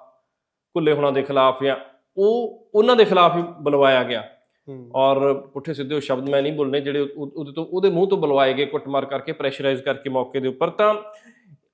ਕੁੱਲੇ ਹੁਣਾਂ ਦੇ ਖਿਲਾਫ ਜਾਂ ਉਹ ਉਹਨਾਂ ਦੇ ਖਿਲਾਫ ਹੀ ਬੁਲਵਾਇਆ ਗਿਆ। ਔਰ ਪੁੱਠੇ ਸਿੱਧੇ ਉਹ ਸ਼ਬਦ ਮੈਂ ਨਹੀਂ ਬੋਲਨੇ ਜਿਹੜੇ ਉਹ- ਉਹਦੇ ਤੋਂ ਉਹਦੇ ਮੂੰਹ ਤੋਂ ਬੁਲਵਾਏ ਗਏ ਕੁੱਟਮਾਰ ਕਰਕੇ ਪ੍ਰੈਸ਼ਰਾਈਜ਼ ਕਰਕੇ ਮੌਕੇ ਦੇ ਉੱਪਰ ਤਾਂ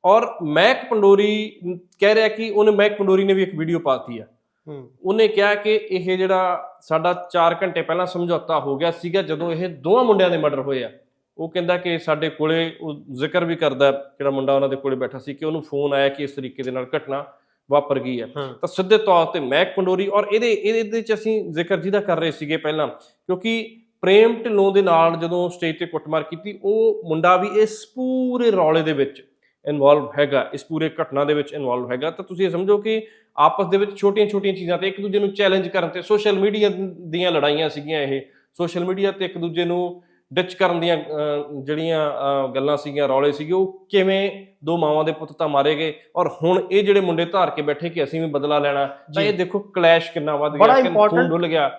ਔਰ ਮੈਕ ਪੰਡੋਰੀ ਕਹਿ ਰਿਹਾ ਕਿ ਉਹਨੇ ਮੈਕ ਪੰਡੋਰੀ ਨੇ ਵੀ ਇੱਕ ਵੀਡੀਓ ਪਾਤੀ ਆ। ਹੂੰ। ਉਹਨੇ ਕਿਹਾ ਕਿ ਇਹ ਜਿਹੜਾ ਸਾਡਾ 4 ਘੰਟੇ ਪਹਿਲਾਂ ਸਮਝੌਤਾ ਹੋ ਗਿਆ ਸੀਗਾ ਜਦੋਂ ਇਹ ਦੋਵਾਂ ਮੁੰਡਿਆਂ ਦੇ ਮਰਡਰ ਹੋਏ ਆ। ਉਹ ਕਹਿੰਦਾ ਕਿ ਸਾਡੇ ਕੋਲੇ ਉਹ ਜ਼ਿਕਰ ਵੀ ਕਰਦਾ ਜਿਹੜਾ ਮੁੰਡਾ ਉਹਨਾਂ ਦੇ ਕੋਲੇ ਬੈਠਾ ਸੀ ਕਿ ਉਹਨੂੰ ਫੋਨ ਆਇਆ ਕਿ ਇਸ ਤਰੀਕੇ ਦੇ ਨਾਲ ਘਟਨਾ ਵਾਪਰ ਗਈ ਹੈ। ਤਾਂ ਸਿੱਧੇ ਤੌਰ ਤੇ ਮੈਕ ਪੰਡੋਰੀ ਔਰ ਇਹਦੇ ਇਹਦੇ ਇਹਦੇ ਚ ਅਸੀਂ ਜ਼ਿਕਰ ਜਿਹਦਾ ਕਰ ਰਹੇ ਸੀਗੇ ਪਹਿਲਾਂ ਕਿਉਂਕਿ ਪ੍ਰੇਮ ਢਿੱਲੋਂ ਦੇ ਨਾਲ ਜਦੋਂ ਸਟੇਜ ਤੇ ਕੁੱਟਮਾਰ ਕੀਤੀ ਉਹ ਮੁੰਡਾ ਵੀ ਇਸ ਪੂਰੇ ਰੌਲੇ ਦੇ ਵਿੱਚ ਇਨਵੋਲਵ ਹੈਗਾ ਇਸ ਪੂਰੇ ਘਟਨਾ ਦੇ ਵਿੱਚ ਇਨਵੋਲਵ ਹੈਗਾ ਤਾਂ ਤੁਸੀਂ ਇਹ ਸਮਝੋ ਕਿ ਆਪਸ ਦੇ ਵਿੱਚ ਛੋਟੀਆਂ-ਛੋਟੀਆਂ ਚੀਜ਼ਾਂ ਤੇ ਇੱਕ ਦੂਜੇ ਨੂੰ ਚੈਲੰਜ ਕਰਨ ਤੇ ਸੋਸ਼ਲ ਮੀਡੀਆ ਦੀਆਂ ਲੜਾਈਆਂ ਸੀਗੀਆਂ ਇਹ। ਸੋਸ਼ਲ ਮੀਡੀਆ ਤੇ ਇੱਕ ਦੂਜੇ ਨੂੰ ਡਿਚ ਕਰਨ ਦੀਆਂ ਜਿਹੜੀਆਂ ਗੱਲਾਂ ਸੀਗੀਆਂ ਰੌਲੇ ਸੀਗੇ ਉਹ ਕਿਵੇਂ ਦੋ ਮਾਵਾਂ ਦੇ ਪੁੱਤ ਤਾਂ ਮਾਰੇ ਗਏ ਔਰ ਹੁਣ ਇਹ ਜਿਹੜੇ ਮੁੰਡੇ ਧਾਰ ਕੇ ਬੈਠੇ ਕਿ ਅਸੀਂ ਵੀ ਬਦਲਾ ਲੈਣਾ ਤਾਂ। ਇਹ ਦੇਖੋ ਕਲੈਸ਼ ਕਿੰਨਾ ਵੱਧ ਗਿਆ ਕਿ ਖੂਨ ਡੁੱਲ ਗਿਆ।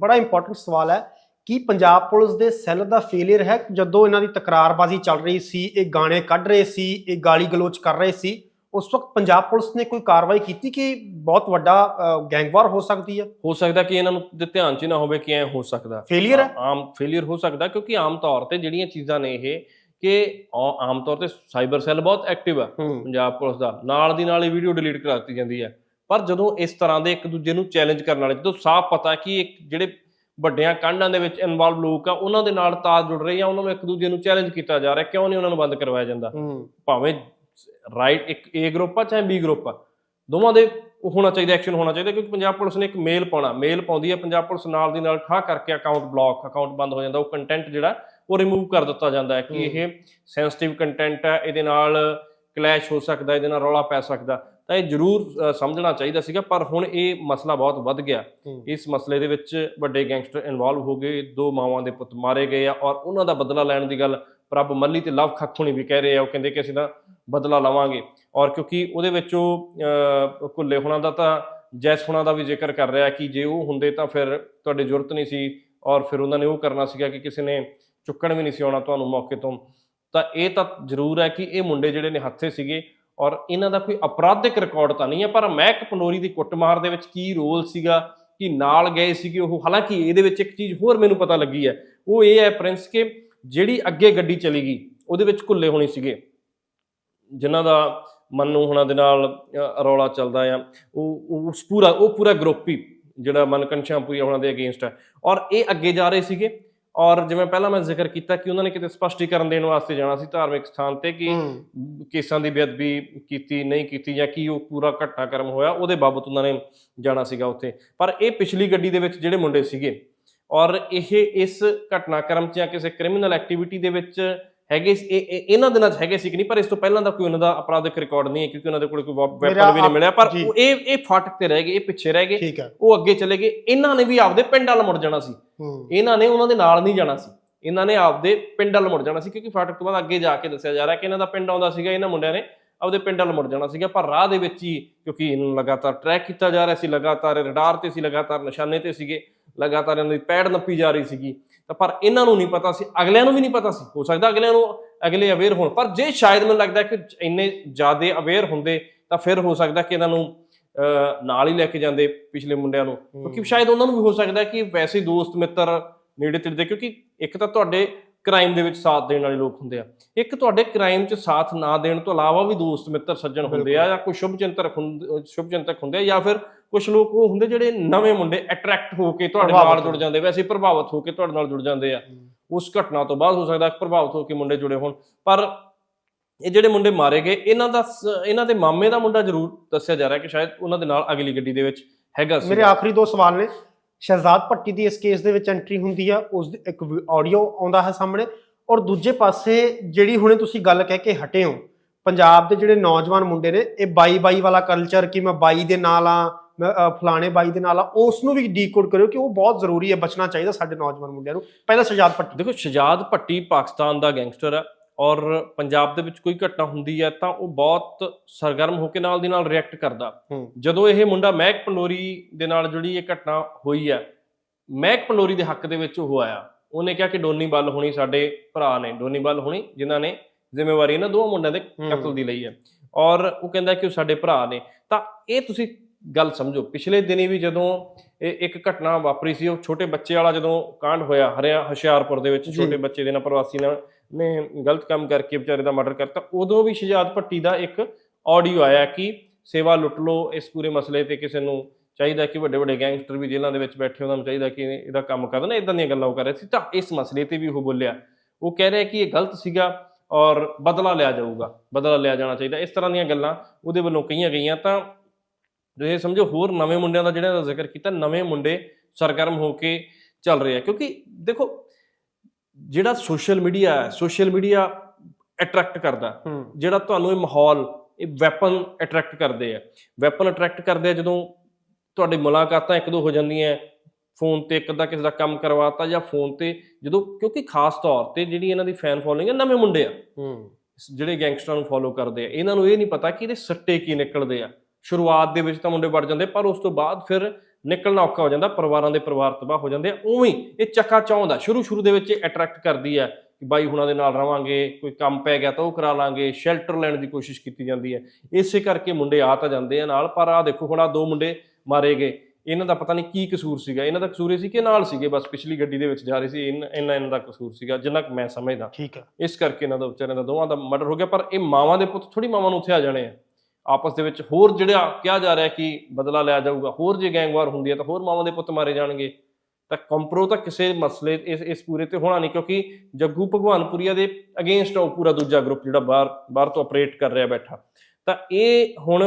ਬੜਾ ਇੰਪੋਰਟੈਂਟ ਸਵਾਲ ਹੈ। ਕੀ ਪੰਜਾਬ ਪੁਲਿਸ ਦੇ ਸੈੱਲ ਦਾ ਫੇਲਿਅਰ ਹੈ? ਜਦੋਂ ਇਹਨਾਂ ਦੀ ਤਕਰਾਰਬਾਜ਼ੀ ਚੱਲ ਰਹੀ ਸੀ ਇਹ ਗਾਣੇ ਕੱਢ ਰਹੇ ਸੀ ਇਹ ਗਾਲੀ ਗਲੋਚ ਕਰ ਰਹੇ ਸੀ ਉਸ ਵਕਤ ਪੰਜਾਬ ਪੁਲਿਸ ਨੇ ਕੋਈ ਕਾਰਵਾਈ ਕੀਤੀ ਕਿ ਬਹੁਤ ਵੱਡਾ ਗੈਂਗਵਾਰ ਹੋ ਸਕਦੀ ਹੈ? ਹੋ ਸਕਦਾ ਕਿ ਇਹਨਾਂ ਨੂੰ ਦੇ ਧਿਆਨ 'ਚ ਨਾ ਹੋਵੇ ਕਿ ਐ ਹੋ ਸਕਦਾ। ਫੇਲਿਅਰ ਹੈ? ਆਮ ਫੇਲਿਅਰ ਹੋ ਸਕਦਾ ਕਿਉਂਕਿ ਆਮ ਤੌਰ ਤੇ ਜਿਹੜੀਆਂ ਚੀਜ਼ਾਂ ਨੇ ਇਹ ਕਿ ਆਮ ਤੌਰ ਤੇ ਸਾਈਬਰ ਸੈੱਲ ਬਹੁਤ ਐਕਟਿਵ ਆ ਹੂੰ। ਪੰਜਾਬ ਪੁਲਿਸ ਦਾ। ਨਾਲ ਦੀ ਨਾਲ ਹੀ ਵੀਡੀਓ ਡਿਲੀਟ ਕਰਾ ਦਿੱਤੀ ਜਾਂਦੀ ਹੈ। ਪਰ ਜਦੋਂ ਇਸ ਤਰ੍ਹਾਂ ਦੇ ਇੱਕ ਦੂਜੇ ਨੂੰ ਚੈਲੰਜ ਕਰਨ ਵਾਲੇ ਜਦੋਂ ਸਾਫ਼ ਪਤਾ ਕਿ ਇੱਕ ਜਿਹੜੇ ਵੱਡਿਆਂ ਕਾਂਡਾਂ ਦੇ ਵਿੱਚ ਇਨਵੋਲਵ ਲੋਕ ਆ ਉਹਨਾਂ ਦੇ ਨਾਲ ਤਾਰ ਜੁੜ ਰਹੇ ਆ ਉਹਨਾਂ ਨੂੰ ਇੱਕ ਦੂਜੇ ਨੂੰ ਚੈਲੰਜ ਕੀਤਾ ਜਾ ਰਿਹਾ ਕਿਉਂ ਨਹੀਂ ਉਹਨਾਂ ਨੂੰ ਬੰਦ ਕਰਵਾਇਆ ਜਾਂਦਾ? ਭਾਵੇਂ ਰਾਈਟ ਇੱਕ ਏ ਗਰੁੱਪ ਆ ਚਾਹੇ ਬੀ ਗਰੁੱਪ ਆ ਦੋਵਾਂ ਦੇ ਹੋਣਾ ਚਾਹੀਦਾ ਐਕਸ਼ਨ ਹੋਣਾ ਚਾਹੀਦਾ ਕਿਉਂਕਿ ਪੰਜਾਬ ਪੁਲਿਸ ਨੇ ਇੱਕ ਮੇਲ ਪਾਉਣਾ ਮੇਲ ਪਾਉਂਦੀ ਹੈ ਪੰਜਾਬ ਪੁਲਿਸ ਨਾਲ ਦੀ ਨਾਲ ਠਾ ਕਰਕੇ ਅਕਾਊਂਟ ਬਲੌਕ ਅਕਾਊਂਟ ਬੰਦ ਹੋ ਜਾਂਦਾ ਉਹ ਕੰਟੈਂਟ ਜਿਹੜਾ ਉਹ ਰਿਮੂਵ ਕਰ ਦਿੱਤਾ ਜਾਂਦਾ ਹੈ ਕਿ ਇਹ ਸੈਂਸਿਟਿਵ ਕੰਟੈਂਟ ਹੈ ਇਹਦੇ ਨਾਲ ਕਲੈਸ਼ ਹੋ ਸਕਦਾ ਇਹਦੇ ਨਾਲ ਰੌਲਾ ਪੈ ਸਕਦਾ। ਤਾਂ ਇਹ ਜ਼ਰੂਰ ਸਮਝਣਾ ਚਾਹੀਦਾ ਸੀਗਾ ਪਰ ਹੁਣ ਇਹ ਮਸਲਾ ਬਹੁਤ ਵੱਧ ਗਿਆ। ਇਸ ਮਸਲੇ ਦੇ ਵਿੱਚ ਵੱਡੇ ਗੈਂਗਸਟਰ ਇਨਵੋਲਵ ਹੋ ਗਏ ਦੋ ਮਾਵਾਂ ਦੇ ਪੁੱਤ ਮਾਰੇ ਗਏ ਆ ਔਰ ਉਹਨਾਂ ਦਾ ਬਦਲਾ ਲੈਣ ਦੀ ਗੱਲ ਪ੍ਰਭ ਮੱਲੀ ਤੇ ਲਵ ਖੱਖੁਣੀ ਵੀ ਕਹਿ ਰਹੇ ਆ ਉਹ ਕਹਿੰਦੇ ਕਿ ਅਸੀਂ ਤਾਂ ਬਦਲਾ ਲਵਾਂਗੇ। ਔਰ ਕਿਉਂਕਿ ਉਹਦੇ ਵਿੱਚ ਉਹ ਕੁੱਲੇ ਹੁਣਾਂ ਦਾ ਤਾਂ ਜੈਸ ਹੁਣਾਂ ਦਾ ਵੀ ਜ਼ਿਕਰ ਕਰ ਰਿਹਾ ਕਿ ਜੇ ਉਹ ਹੁੰਦੇ ਤਾਂ ਫਿਰ ਤੁਹਾਡੇ ਜ਼ਰੂਰਤ ਨਹੀਂ ਸੀ ਔਰ ਫਿਰ ਉਹਨਾਂ ਨੇ ਉਹ ਕਰਨਾ ਸੀਗਾ ਕਿ ਕਿਸੇ ਨੇ ਚੁੱਕਣ ਵੀ ਨਹੀਂ ਸੀ ਆਉਣਾ ਤੁਹਾਨੂੰ ਮੌਕੇ ਤੋਂ। ਤਾਂ ਇਹ ਤਾਂ ਜ਼ਰੂਰ ਹੈ ਕਿ ਇਹ ਮੁੰਡੇ ਜਿਹੜੇ ਨੇ ਹੱਥੇ ਸੀਗੇ ਔਰ ਇਹਨਾਂ ਦਾ ਕੋਈ ਅਪਰਾਧਿਕ ਰਿਕਾਰਡ ਤਾਂ ਨਹੀਂ ਹੈ, ਪਰ ਮਹਿਕ ਪੰਡੋਰੀ ਦੀ ਕੁੱਟਮਾਰ ਦੇ ਵਿੱਚ ਕੀ ਰੋਲ ਸੀਗਾ, ਕਿ ਨਾਲ ਗਏ ਸੀਗੇ ਉਹ, ਹਾਲਾਂਕਿ ਇਹਦੇ ਵਿੱਚ ਇੱਕ ਚੀਜ਼ ਹੋਰ ਮੈਨੂੰ ਪਤਾ ਲੱਗੀ ਹੈ। ਉਹ ਇਹ ਹੈ ਪ੍ਰਿੰਸ ਕਿ ਜਿਹੜੀ ਅੱਗੇ ਗੱਡੀ ਚਲੀ ਗਈ, ਉਹਦੇ ਵਿੱਚ ਕੁੱਲੇ ਹੋਣੇ ਸੀਗੇ। ਜਿਨ੍ਹਾਂ ਦਾ ਮੰਨੂ ਹੁਣਾਂ ਦੇ ਨਾਲ ਰੌਲਾ ਚੱਲਦਾ ਆ, ਉਹ ਉਸ ਪੂਰਾ, ਉਹ ਪੂਰਾ ਗਰੁੱਪ ਹੀ, ਜਿਹੜਾ ਮਨਕਨ ਸ਼ਾਮਪੁਰੀ ਹੁਣਾਂ ਦੇ ਅਗੇਂਸਟ ਹੈ। ਔਰ ਇਹ ਅੱਗੇ ਜਾ ਰਹੇ ਸੀਗੇ ਔਰ ਜਿਵੇਂ ਪਹਿਲਾਂ ਮੈਂ ਜ਼ਿਕਰ ਕੀਤਾ ਕਿ ਉਹਨਾਂ ਨੇ ਕਿਤੇ ਸਪਸ਼ਟੀਕਰਨ ਦੇਣ ਵਾਸਤੇ ਜਾਣਾ ਸੀ ਧਾਰਮਿਕ ਸਥਾਨ ਤੇ ਕਿ ਕੇਸਾਂ ਦੀ ਬੇਅਦਬੀ ਕੀਤੀ ਨਹੀਂ ਕੀਤੀ ਜਾਂ ਕੀ ਉਹ ਪੂਰਾ ਘਟਨਾਕ੍ਰਮ ਹੋਇਆ ਉਹਦੇ ਬਾਬਤ ਉਹਨਾਂ ਨੇ ਜਾਣਾ ਸੀਗਾ ਉੱਥੇ। ਪਰ ਇਹ ਪਿਛਲੀ ਗੱਡੀ ਦੇ ਵਿੱਚ ਜਿਹੜੇ ਮੁੰਡੇ ਸੀਗੇ ਔਰ ਇਹ ਇਸ ਘਟਨਾਕ੍ਰਮ 'ਚ ਜਾਂ ਕਿਸੇ ਕ੍ਰਿਮੀਨਲ ਐਕਟੀਵਿਟੀ ਦੇ ਵਿੱਚ ਹੈਗੇ ਇਹਨਾਂ ਦਿਨਾਂ 'ਚ ਹੈਗੇ ਸੀ ਕਿ ਨਹੀਂ? ਪਰ ਇਸ ਤੋਂ ਪਹਿਲਾਂ ਦਾ ਕੋਈ ਉਹਨਾਂ ਦਾ ਅਪਰਾਧਿਕ ਰਿਕਾਰਡ ਨਹੀਂ ਹੈ ਕਿਉਂਕਿ ਉਹਨਾਂ ਦੇ ਕੋਲ ਕੋਈ ਵੈਪਨ ਵੀ ਨਹੀਂ ਮਿਲਿਆ। ਪਰ ਇਹ ਇਹ ਫਾਟਕ ਤੇ ਰਹਿ ਗਏ ਇਹ ਪਿੱਛੇ ਰਹਿ ਗਏ। ਉਹ ਅੱਗੇ ਚਲੇ ਗਏ। ਇਹਨਾਂ ਨੇ ਵੀ ਆਪਦੇ ਪਿੰਡ ਵੱਲ ਮੁੜ ਜਾਣਾ ਸੀ। ਇਹਨਾਂ ਨੇ ਉਹਨਾਂ ਦੇ ਨਾਲ ਨਹੀਂ ਜਾਣਾ ਸੀ। ਇਹਨਾਂ ਨੇ ਆਪਦੇ ਪਿੰਡ ਵੱਲ ਮੁੜ ਜਾਣਾ ਸੀ ਕਿਉਂਕਿ ਫਾਟਕ ਤੋਂ ਬਾਅਦ ਅੱਗੇ ਜਾ ਕੇ ਦੱਸਿਆ ਜਾ ਰਿਹਾ ਕਿ ਇਹਨਾਂ ਦਾ ਪਿੰਡ ਆਉਂਦਾ ਸੀਗਾ ਇਹਨਾਂ ਮੁੰਡਿਆਂ ਨੇ ਆਪਦੇ ਪਿੰਡ ਵੱਲ ਮੁੜ ਜਾਣਾ ਸੀਗਾ। ਪਰ ਰਾਹ ਦੇ ਵਿੱਚ ਹੀ ਕਿਉਂਕਿ ਇਹਨੂੰ ਲਗਾਤਾਰ ਟਰੈਕ ਕੀਤਾ ਜਾ ਰਿਹਾ ਸੀ ਲਗਾਤਾਰ ਰਡਾਰ ਤੇ ਸੀ ਲਗਾਤਾਰ ਨਿਸ਼ਾਨੇ ਤੇ ਸੀਗੇ ਲਗਾਤਾਰ ਇਹਨਾਂ ਦੀ ਪੈੜ ਨੱਪੀ ਜਾ ਰਹੀ ਸੀਗੀ। ਤਾਂ ਪਰ ਇਹਨਾਂ ਨੂੰ ਨਹੀਂ ਪਤਾ ਸੀ ਅਗਲਿਆਂ ਨੂੰ ਵੀ ਨਹੀਂ ਪਤਾ ਸੀ। ਹੋ ਸਕਦਾ ਅਗਲਿਆਂ ਨੂੰ ਅਗਲੇ ਅਵੇਅਰ ਹੋਣ ਪਰ ਜੇ ਸ਼ਾਇਦ ਮੈਨੂੰ ਲੱਗਦਾ ਕਿ ਇੰਨੇ ਜ਼ਿਆਦੇ ਅਵੇਅਰ ਹੁੰਦੇ ਤਾਂ ਫਿਰ ਹੋ ਸਕਦਾ ਕਿ ਇਹਨਾਂ ਨੂੰ ਨਾਲ ਹੀ ਲੈ ਕੇ ਜਾਂਦੇ ਪਿਛਲੇ ਮੁੰਡਿਆਂ ਨੂੰ। ਕਿਉਂਕਿ ਸ਼ਾਇਦ ਉਹਨਾਂ ਨੂੰ ਵੀ ਹੋ ਸਕਦਾ ਕਿ ਵੈਸੇ ਦੋਸਤ ਮਿੱਤਰ ਨੇੜੇ ਤੇੜੇ ਦੇ ਕਿਉਂਕਿ ਇੱਕ ਤਾਂ ਤੁਹਾਡੇ ਕ੍ਰਾਈਮ ਦੇ ਵਿੱਚ ਸਾਥ ਦੇਣ ਵਾਲੇ ਲੋਕ ਹੁੰਦੇ ਆ। ਇੱਕ ਤੁਹਾਡੇ ਕ੍ਰਾਈਮ 'ਚ ਸਾਥ ਨਾ ਦੇਣ ਤੋਂ ਇਲਾਵਾ ਵੀ ਦੋਸਤ ਮਿੱਤਰ ਸੱਜਣ ਹੁੰਦੇ ਆ ਜਾਂ ਕੋਈ ਸ਼ੁਭ ਚਿੰਤਕ ਹੁੰਦੇ ਸ਼ੁਭ ਚਿੰਤਕ ਹੁੰਦੇ ਆ ਜਾਂ ਫਿਰ ਕੁਝ ਲੋਕ ਉਹ ਹੁੰਦੇ ਜਿਹੜੇ ਨਵੇਂ ਮੁੰਡੇ ਅਟਰੈਕਟ ਹੋ ਕੇ ਤੁਹਾਡੇ ਨਾਲ ਜੁੜ ਜਾਂਦੇ ਵੈਸੇ ਪ੍ਰਭਾਵਿਤ ਹੋ ਕੇ ਤੁਹਾਡੇ ਨਾਲ ਜੁੜ ਜਾਂਦੇ ਆ। ਉਸ ਘਟਨਾ ਤੋਂ ਬਾਅਦ ਹੋ ਸਕਦਾ ਪ੍ਰਭਾਵਿਤ ਹੋ ਕੇ ਮੁੰਡੇ ਜੁੜੇ ਹੋਣ। ਪਰ ਇਹ ਜਿਹੜੇ ਮੁੰਡੇ ਮਾਰੇ ਗਏ ਇਹਨਾਂ ਦਾ ਇਹਨਾਂ ਦੇ ਮਾਮੇ ਦਾ ਮੁੰਡਾ ਜ਼ਰੂਰ ਦੱਸਿਆ ਜਾ ਰਿਹਾ ਕਿ ਸ਼ਾਇਦ ਉਹਨਾਂ ਦੇ ਨਾਲ ਅਗਲੀ ਗੱਡੀ ਦੇ ਵਿੱਚ ਹੈਗਾ ਸੀ। ਮੇਰੇ ਆਖਰੀ ਦੋ ਸਵਾਲ ਨੇ। ਸ਼ਹਿਜ਼ਾਦ ਭੱਟੀ ਦੀ ਇਸ ਕੇਸ ਦੇ ਵਿੱਚ ਐਂਟਰੀ ਹੁੰਦੀ ਆ ਉਸ ਦੀ ਇੱਕ ਆਡੀਓ ਆਉਂਦਾ ਹੈ ਸਾਹਮਣੇ। ਔਰ ਦੂਜੇ ਪਾਸੇ ਜਿਹੜੀ ਹੁਣੇ ਤੁਸੀਂ ਗੱਲ ਕਹਿ ਕੇ ਹਟੇ ਹੋ ਪੰਜਾਬ ਦੇ ਜਿਹੜੇ ਨੌਜਵਾਨ ਮੁੰਡੇ ਨੇ ਇਹ ਬਾਈ ਬਾਈ ਵਾਲਾ ਕਲਚਰ ਕਿ ਮੈਂ ਬਾਈ ਦੇ ਨਾਲ ਆ ਫਲਾਣੇ ਬਾਈ ਦੇ ਨਾਲ ਆ ਉਸ ਨੂੰ ਵੀ ਡੀਕੋਡ ਕਰਿਓ ਕਿ ਉਹ ਬਹੁਤ ਜ਼ਰੂਰੀ ਹੈ ਬਚਣਾ ਚਾਹੀਦਾ ਸਾਡੇ ਨੌਜਵਾਨ ਮੁੰਡਿਆਂ ਨੂੰ। ਪਹਿਲਾਂ ਸ਼ਹਿਜ਼ਾਦ ਭੱਟੀ। ਦੇਖੋ ਸ਼ਜਾਦ ਭੱਟੀ ਪਾਕਿਸਤਾਨ ਦਾ ਗੈਂਗਸਟਰ ਹੈ ਔਰ ਪੰਜਾਬ ਦੇ ਵਿੱਚ ਕੋਈ ਘਟਨਾ ਹੁੰਦੀ ਹੈ ਤਾਂ ਉਹ ਬਹੁਤ ਸਰਗਰਮ ਹੋ ਕੇ ਨਾਲ ਦੀ ਨਾਲ ਰਿਐਕਟ ਕਰਦਾ। ਜਦੋਂ ਇਹ ਮੁੰਡਾ ਮਹਿਕ ਪੰਡੋਰੀ ਦੇ ਨਾਲ ਜਿਹੜੀ ਇਹ ਘਟਨਾ ਹੋਈ ਹੈ ਮਹਿਕ ਪੰਡੋਰੀ ਦੇ ਹੱਕ ਦੇ ਵਿੱਚ ਉਹ ਆਇਆ। ਉਹਨੇ ਕਿਹਾ ਕਿ ਡੋਨੀ ਬੱਲ ਹੋਣੀ ਸਾਡੇ ਭਰਾ ਨੇ ਡੋਨੀ ਬੱਲ ਹੋਣੀ ਜਿਨ੍ਹਾਂ ਨੇ ਜ਼ਿੰਮੇਵਾਰੀ ਇਹਨਾਂ ਦੋਵਾਂ ਮੁੰਡਿਆਂ ਦੇ। ਕਤਲ ਦੀ ਲਈ ਹੈ। ਔਰ ਉਹ ਕਹਿੰਦਾ ਕਿ ਉਹ ਸਾਡੇ ਭਰਾ ਨੇ। ਤਾਂ ਇਹ ਤੁਸੀਂ ਗੱਲ ਸਮਝੋ। ਪਿਛਲੇ ਦਿਨੀ ਵੀ ਜਦੋਂ ਇਹ ਇੱਕ ਘਟਨਾ ਵਾਪਰੀ ਸੀ ਉਹ ਛੋਟੇ ਬੱਚੇ ਵਾਲਾ ਜਦੋਂ ਕਾਂਡ ਹੋਇਆ ਹਰਿਆ ਹੁਸ਼ਿਆਰਪੁਰ ਦੇ ਵਿੱਚ। ਛੋਟੇ ਬੱਚੇ ਦੇ ਨਾਲ ਪ੍ਰਵਾਸੀ ਨਾਲ ਨੇ ਗਲਤ ਕੰਮ ਕਰਕੇ ਵਿਚਾਰੇ ਦਾ ਮਰਡਰ ਕਰਤਾ ਉਦੋਂ ਵੀ ਸ਼ਜਾਦ ਭੱਟੀ ਦਾ ਇੱਕ ਆਡੀਓ ਆਇਆ ਕਿ ਸੇਵਾ ਲੁੱਟ ਲਓ ਇਸ ਪੂਰੇ ਮਸਲੇ ਤੇ ਕਿਸੇ ਨੂੰ ਚਾਹੀਦਾ ਕਿ ਵੱਡੇ ਵੱਡੇ ਗੈਂਗਸਟਰ ਵੀ ਜੇਲ੍ਹਾਂ ਦੇ ਵਿੱਚ ਬੈਠੇ ਉਹਨਾਂ ਨੂੰ ਚਾਹੀਦਾ ਕਿ ਇਹਦਾ ਕੰਮ ਕਰਨ ਇਦਾਂ ਦੀਆਂ ਗੱਲਾਂ ਉਹ ਕਰ ਰਹੇ ਸੀ। ਤਾਂ ਇਸ ਮਸਲੇ ਤੇ ਵੀ ਉਹ ਬੋਲਿਆ। ਉਹ ਕਹਿ ਰਿਹਾ ਕਿ ਇਹ ਗਲਤ ਸੀਗਾ ਔਰ ਬਦਲਾ ਲਿਆ ਜਾਊਗਾ ਬਦਲਾ ਲਿਆ ਜਾਣਾ ਚਾਹੀਦਾ। ਇਸ ਤਰ੍ਹਾਂ ਦੀਆਂ ਗੱਲਾਂ ਉਹਦੇ ਵੱਲੋਂ ਕਹੀਆਂ ਗਈਆਂ। ਤਾਂ ਤੁਸੀਂ ਸਮਝੋ ਹੋਰ ਨਵੇਂ ਮੁੰਡਿਆਂ ਦਾ ਜਿਹੜਾ ਜ਼ਿਕਰ ਕੀਤਾ ਨਵੇਂ ਮੁੰਡੇ ਸਰਗਰਮ ਹੋ ਕੇ ਚੱਲ ਰਹੇ ਆ। ਕਿਉਂਕਿ ਦੇਖੋ ਜਿਹੜਾ ਸੋਸ਼ਲ ਮੀਡੀਆ ਹੈ ਸੋਸ਼ਲ ਮੀਡੀਆ ਅਟਰੈਕਟ ਕਰਦਾ। ਜਿਹੜਾ ਤੁਹਾਨੂੰ ਇਹ ਮਾਹੌਲ ਇਹ ਵੈਪਨ ਅਟਰੈਕਟ ਕਰਦੇ ਆ। ਵੈਪਨ ਅਟਰੈਕਟ ਕਰਦੇ ਆ ਜਦੋਂ ਤੁਹਾਡੀ ਮੁਲਾਕਾਤਾਂ ਇੱਕ ਦੋ ਹੋ ਜਾਂਦੀਆਂ ਫੋਨ ਤੇ ਇੱਕ ਅੱਧਾ ਕਿਸੇ ਦਾ ਕੰਮ ਕਰਵਾਤਾ ਜਾਂ ਫੋਨ ਤੇ ਜਦੋਂ ਕਿਉਂਕਿ ਖਾਸ ਤੌਰ ਤੇ ਜਿਹੜੀ ਇਹਨਾਂ ਦੀ ਫੈਨ ਫੋਲੋਇੰਗ ਹੈ ਨਵੇਂ ਮੁੰਡੇ ਆ। ਜਿਹੜੇ ਗੈਂਗਸਟਰਾਂ ਨੂੰ ਫੋਲੋ ਕਰਦੇ ਆ ਇਹਨਾਂ ਨੂੰ ਇਹ ਨਹੀਂ ਪਤਾ ਕਿ ਇਹਦੇ ਸੱਟੇ ਕੀ ਨਿਕਲਦੇ ਆ। ਸ਼ੁਰੂਆਤ ਦੇ ਵਿੱਚ ਤਾਂ ਮੁੰਡੇ ਵੜ ਜਾਂਦੇ ਪਰ ਉਸ ਤੋਂ ਬਾਅਦ ਫਿਰ ਨਿਕਲਣਾ ਔਖਾ ਹੋ ਜਾਂਦਾ ਪਰਿਵਾਰਾਂ ਦੇ ਪਰਿਵਾਰ ਤਬਾਹ ਹੋ ਜਾਂਦੇ ਆ। ਉਵੇਂ ਹੀ ਇਹ ਚੱਕਾ ਚਾਹੁੰਦਾ ਸ਼ੁਰੂ ਸ਼ੁਰੂ ਦੇ ਵਿੱਚ ਅਟਰੈਕਟ ਕਰਦੀ ਆ ਕਿ ਬਾਈ ਹੁਣਾਂ ਦੇ ਨਾਲ ਰਵਾਂਗੇ ਕੋਈ ਕੰਮ ਪੈ ਗਿਆ ਤਾਂ ਉਹ ਕਰਾ ਲਾਂਗੇ ਸ਼ੈਲਟਰ ਲੈਣ ਦੀ ਕੋਸ਼ਿਸ਼ ਕੀਤੀ ਜਾਂਦੀ ਹੈ ਇਸੇ ਕਰਕੇ ਮੁੰਡੇ ਆ ਤਾਂ ਜਾਂਦੇ ਆ ਨਾਲ ਪਰ ਆ ਦੇਖੋ ਹੁਣ ਆ ਦੋ ਮੁੰਡੇ ਮਾਰੇ ਗਏ। ਇਹਨਾਂ ਦਾ ਪਤਾ ਨਹੀਂ ਕੀ ਕਸੂਰ ਸੀਗਾ। ਇਹਨਾਂ ਦਾ ਕਸੂਰ ਇਹ ਸੀ ਕਿ ਨਾਲ ਸੀਗੇ ਬਸ ਪਿਛਲੀ ਗੱਡੀ ਦੇ ਵਿੱਚ ਜਾ ਰਹੇ ਸੀ। ਇਹਨਾਂ ਇਹਨਾਂ ਦਾ ਕਸੂਰ ਸੀਗਾ ਜਿੰਨਾ ਕੁ ਮੈਂ ਸਮਝਦਾ। ਠੀਕ ਹੈ ਇਸ ਕਰਕੇ ਇਹਨਾਂ ਦਾ ਵਿਚਾਰਿਆਂ ਦਾ ਦੋਵਾਂ ਦਾ ਮਰਡਰ ਹੋ ਗਿਆ ਪਰ ਇਹ ਮਾਵਾਂ ਦੇ ਪੁੱਤ ਥੋੜੀ ਮਾਵਾਂ ਨੂੰ ਉੱਥੇ ਆ ਜਾਣੇ ਆ। ਆਪਸ ਦੇ ਵਿੱਚ ਹੋਰ ਜਿਹੜਾ ਕਿਹਾ ਜਾ ਰਿਹਾ ਕਿ ਬਦਲਾ ਲਿਆ ਜਾਊਗਾ, ਹੋਰ ਜੇ ਗੈਂਗਵਾਰ ਹੁੰਦੀ ਹੈ ਤਾਂ ਹੋਰ ਮਾਵਾਂ ਦੇ ਪੁੱਤ ਮਾਰੇ ਜਾਣਗੇ। ਤਾਂ ਕੰਪਰੋ ਤਾਂ ਕਿਸੇ ਮਸਲੇ ਇਸ ਇਸ ਪੂਰੇ ਤੇ ਹੋਣਾ ਨਹੀਂ, ਕਿਉਂਕਿ ਜੱਗੂ ਭਗਵਾਨਪੁਰੀਆ ਦੇ ਅਗੇਂਸਟ ਉਹ ਪੂਰਾ ਦੂਜਾ ਗਰੁੱਪ ਜਿਹੜਾ ਬਾਹਰ ਬਾਹਰ ਤੋਂ ਆਪਰੇਟ ਕਰ ਰਿਹਾ ਬੈਠਾ। ਤਾਂ ਇਹ ਹੁਣ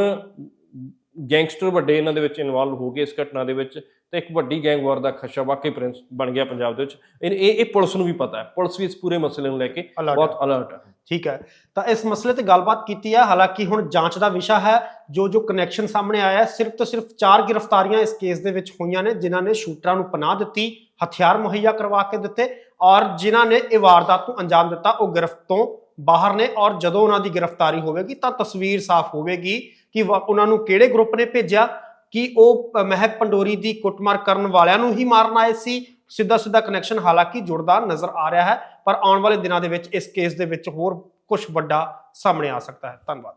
ਗੈਂਗਸਟਰ ਵੱਡੇ ਇਹਨਾਂ ਦੇ ਵਿੱਚ ਇਨਵੋਲਵ ਹੋ ਗਏ ਇਸ ਘਟਨਾ ਦੇ ਵਿੱਚ। ਤੇ ਇੱਕ ਵੱਡੀ ਗੈਂਗਵਾਰ ਦਾ ਖਸ਼ਾ ਵਾਕਈ ਪ੍ਰਿੰਸ ਬਣ ਗਿਆ ਪੰਜਾਬ ਦੇ ਵਿੱਚ। ਇਹ ਇਹ ਪੁਲਿਸ ਨੂੰ ਵੀ ਪਤਾ ਹੈ। ਪੁਲਿਸ ਵੀ ਇਸ ਪੂਰੇ ਮਸਲੇ ਨੂੰ ਲੈ ਕੇ ਬਹੁਤ ਅਲਰਟ ਹੈ। ਠੀਕ ਹੈ। ਤਾਂ ਇਸ ਮਸਲੇ ਤੇ ਗੱਲਬਾਤ ਕੀਤੀ ਹੈ। ਹਾਲਾਂਕਿ ਹੁਣ ਜਾਂਚ ਦਾ ਵਿਸ਼ਾ ਹੈ। ਜੋ ਜੋ ਕਨੈਕਸ਼ਨ ਸਾਹਮਣੇ ਆਇਆ ਹੈ ਸਿਰਫ ਤੋਂ ਸਿਰਫ ਚਾਰ ਗ੍ਰਿਫਤਾਰੀਆਂ ਇਸ ਕੇਸ ਦੇ ਵਿੱਚ ਹੋਈਆਂ ਨੇ ਜਿਨ੍ਹਾਂ ਨੇ ਸ਼ੂਟਰਾਂ ਨੂੰ ਪਨਾਹ ਦਿੱਤੀ ਹਥਿਆਰ ਮੁਹੱਈਆ ਕਰਵਾ ਕੇ ਦਿੱਤੇ ਔਰ ਜਿਨ੍ਹਾਂ ਨੇ ਇਹ ਵਾਰਦਾਤ ਨੂੰ ਅੰਜਾਮ ਦਿੱਤਾ ਉਹ ਗ੍ਰਿਫਤ ਤੋਂ ਬਾਹਰ ਨੇ ਔਰ ਜਦੋਂ ਉਹਨਾਂ ਦੀ ਗ੍ਰਿਫਤਾਰੀ ਹੋਵੇਗੀ ਤਾਂ ਤਸਵੀਰ ਸਾਫ਼ ਹੋਵੇਗੀ ਕਿ ਉਹਨਾਂ ਨੂੰ ਕਿਹੜੇ ਗਰੁੱਪ ਨੇ ਭੇਜਿਆ ਕਿ ਉਹ ਅ, ਮਹਿਕ ਪੰਡੋਰੀ ਦੀ ਕੁੱਟਮਾਰ ਕਰਨ ਵਾਲਿਆਂ ਨੂੰ ਹੀ ਮਾਰਨ ਆਏ ਸੀ। ਸਿੱਧਾ ਸਿੱਧਾ ਕਨੈਕਸ਼ਨ ਹਾਲਾਂਕਿ ਜੁੜਦਾ ਨਜ਼ਰ ਆ ਰਿਹਾ ਹੈ ਪਰ ਆਉਣ ਵਾਲੇ ਦਿਨਾਂ ਦੇ ਵਿੱਚ ਇਸ ਕੇਸ ਦੇ ਵਿੱਚ ਹੋਰ ਕੁਝ ਵੱਡਾ ਸਾਹਮਣੇ ਆ ਸਕਦਾ ਹੈ। ਧੰਨਵਾਦ।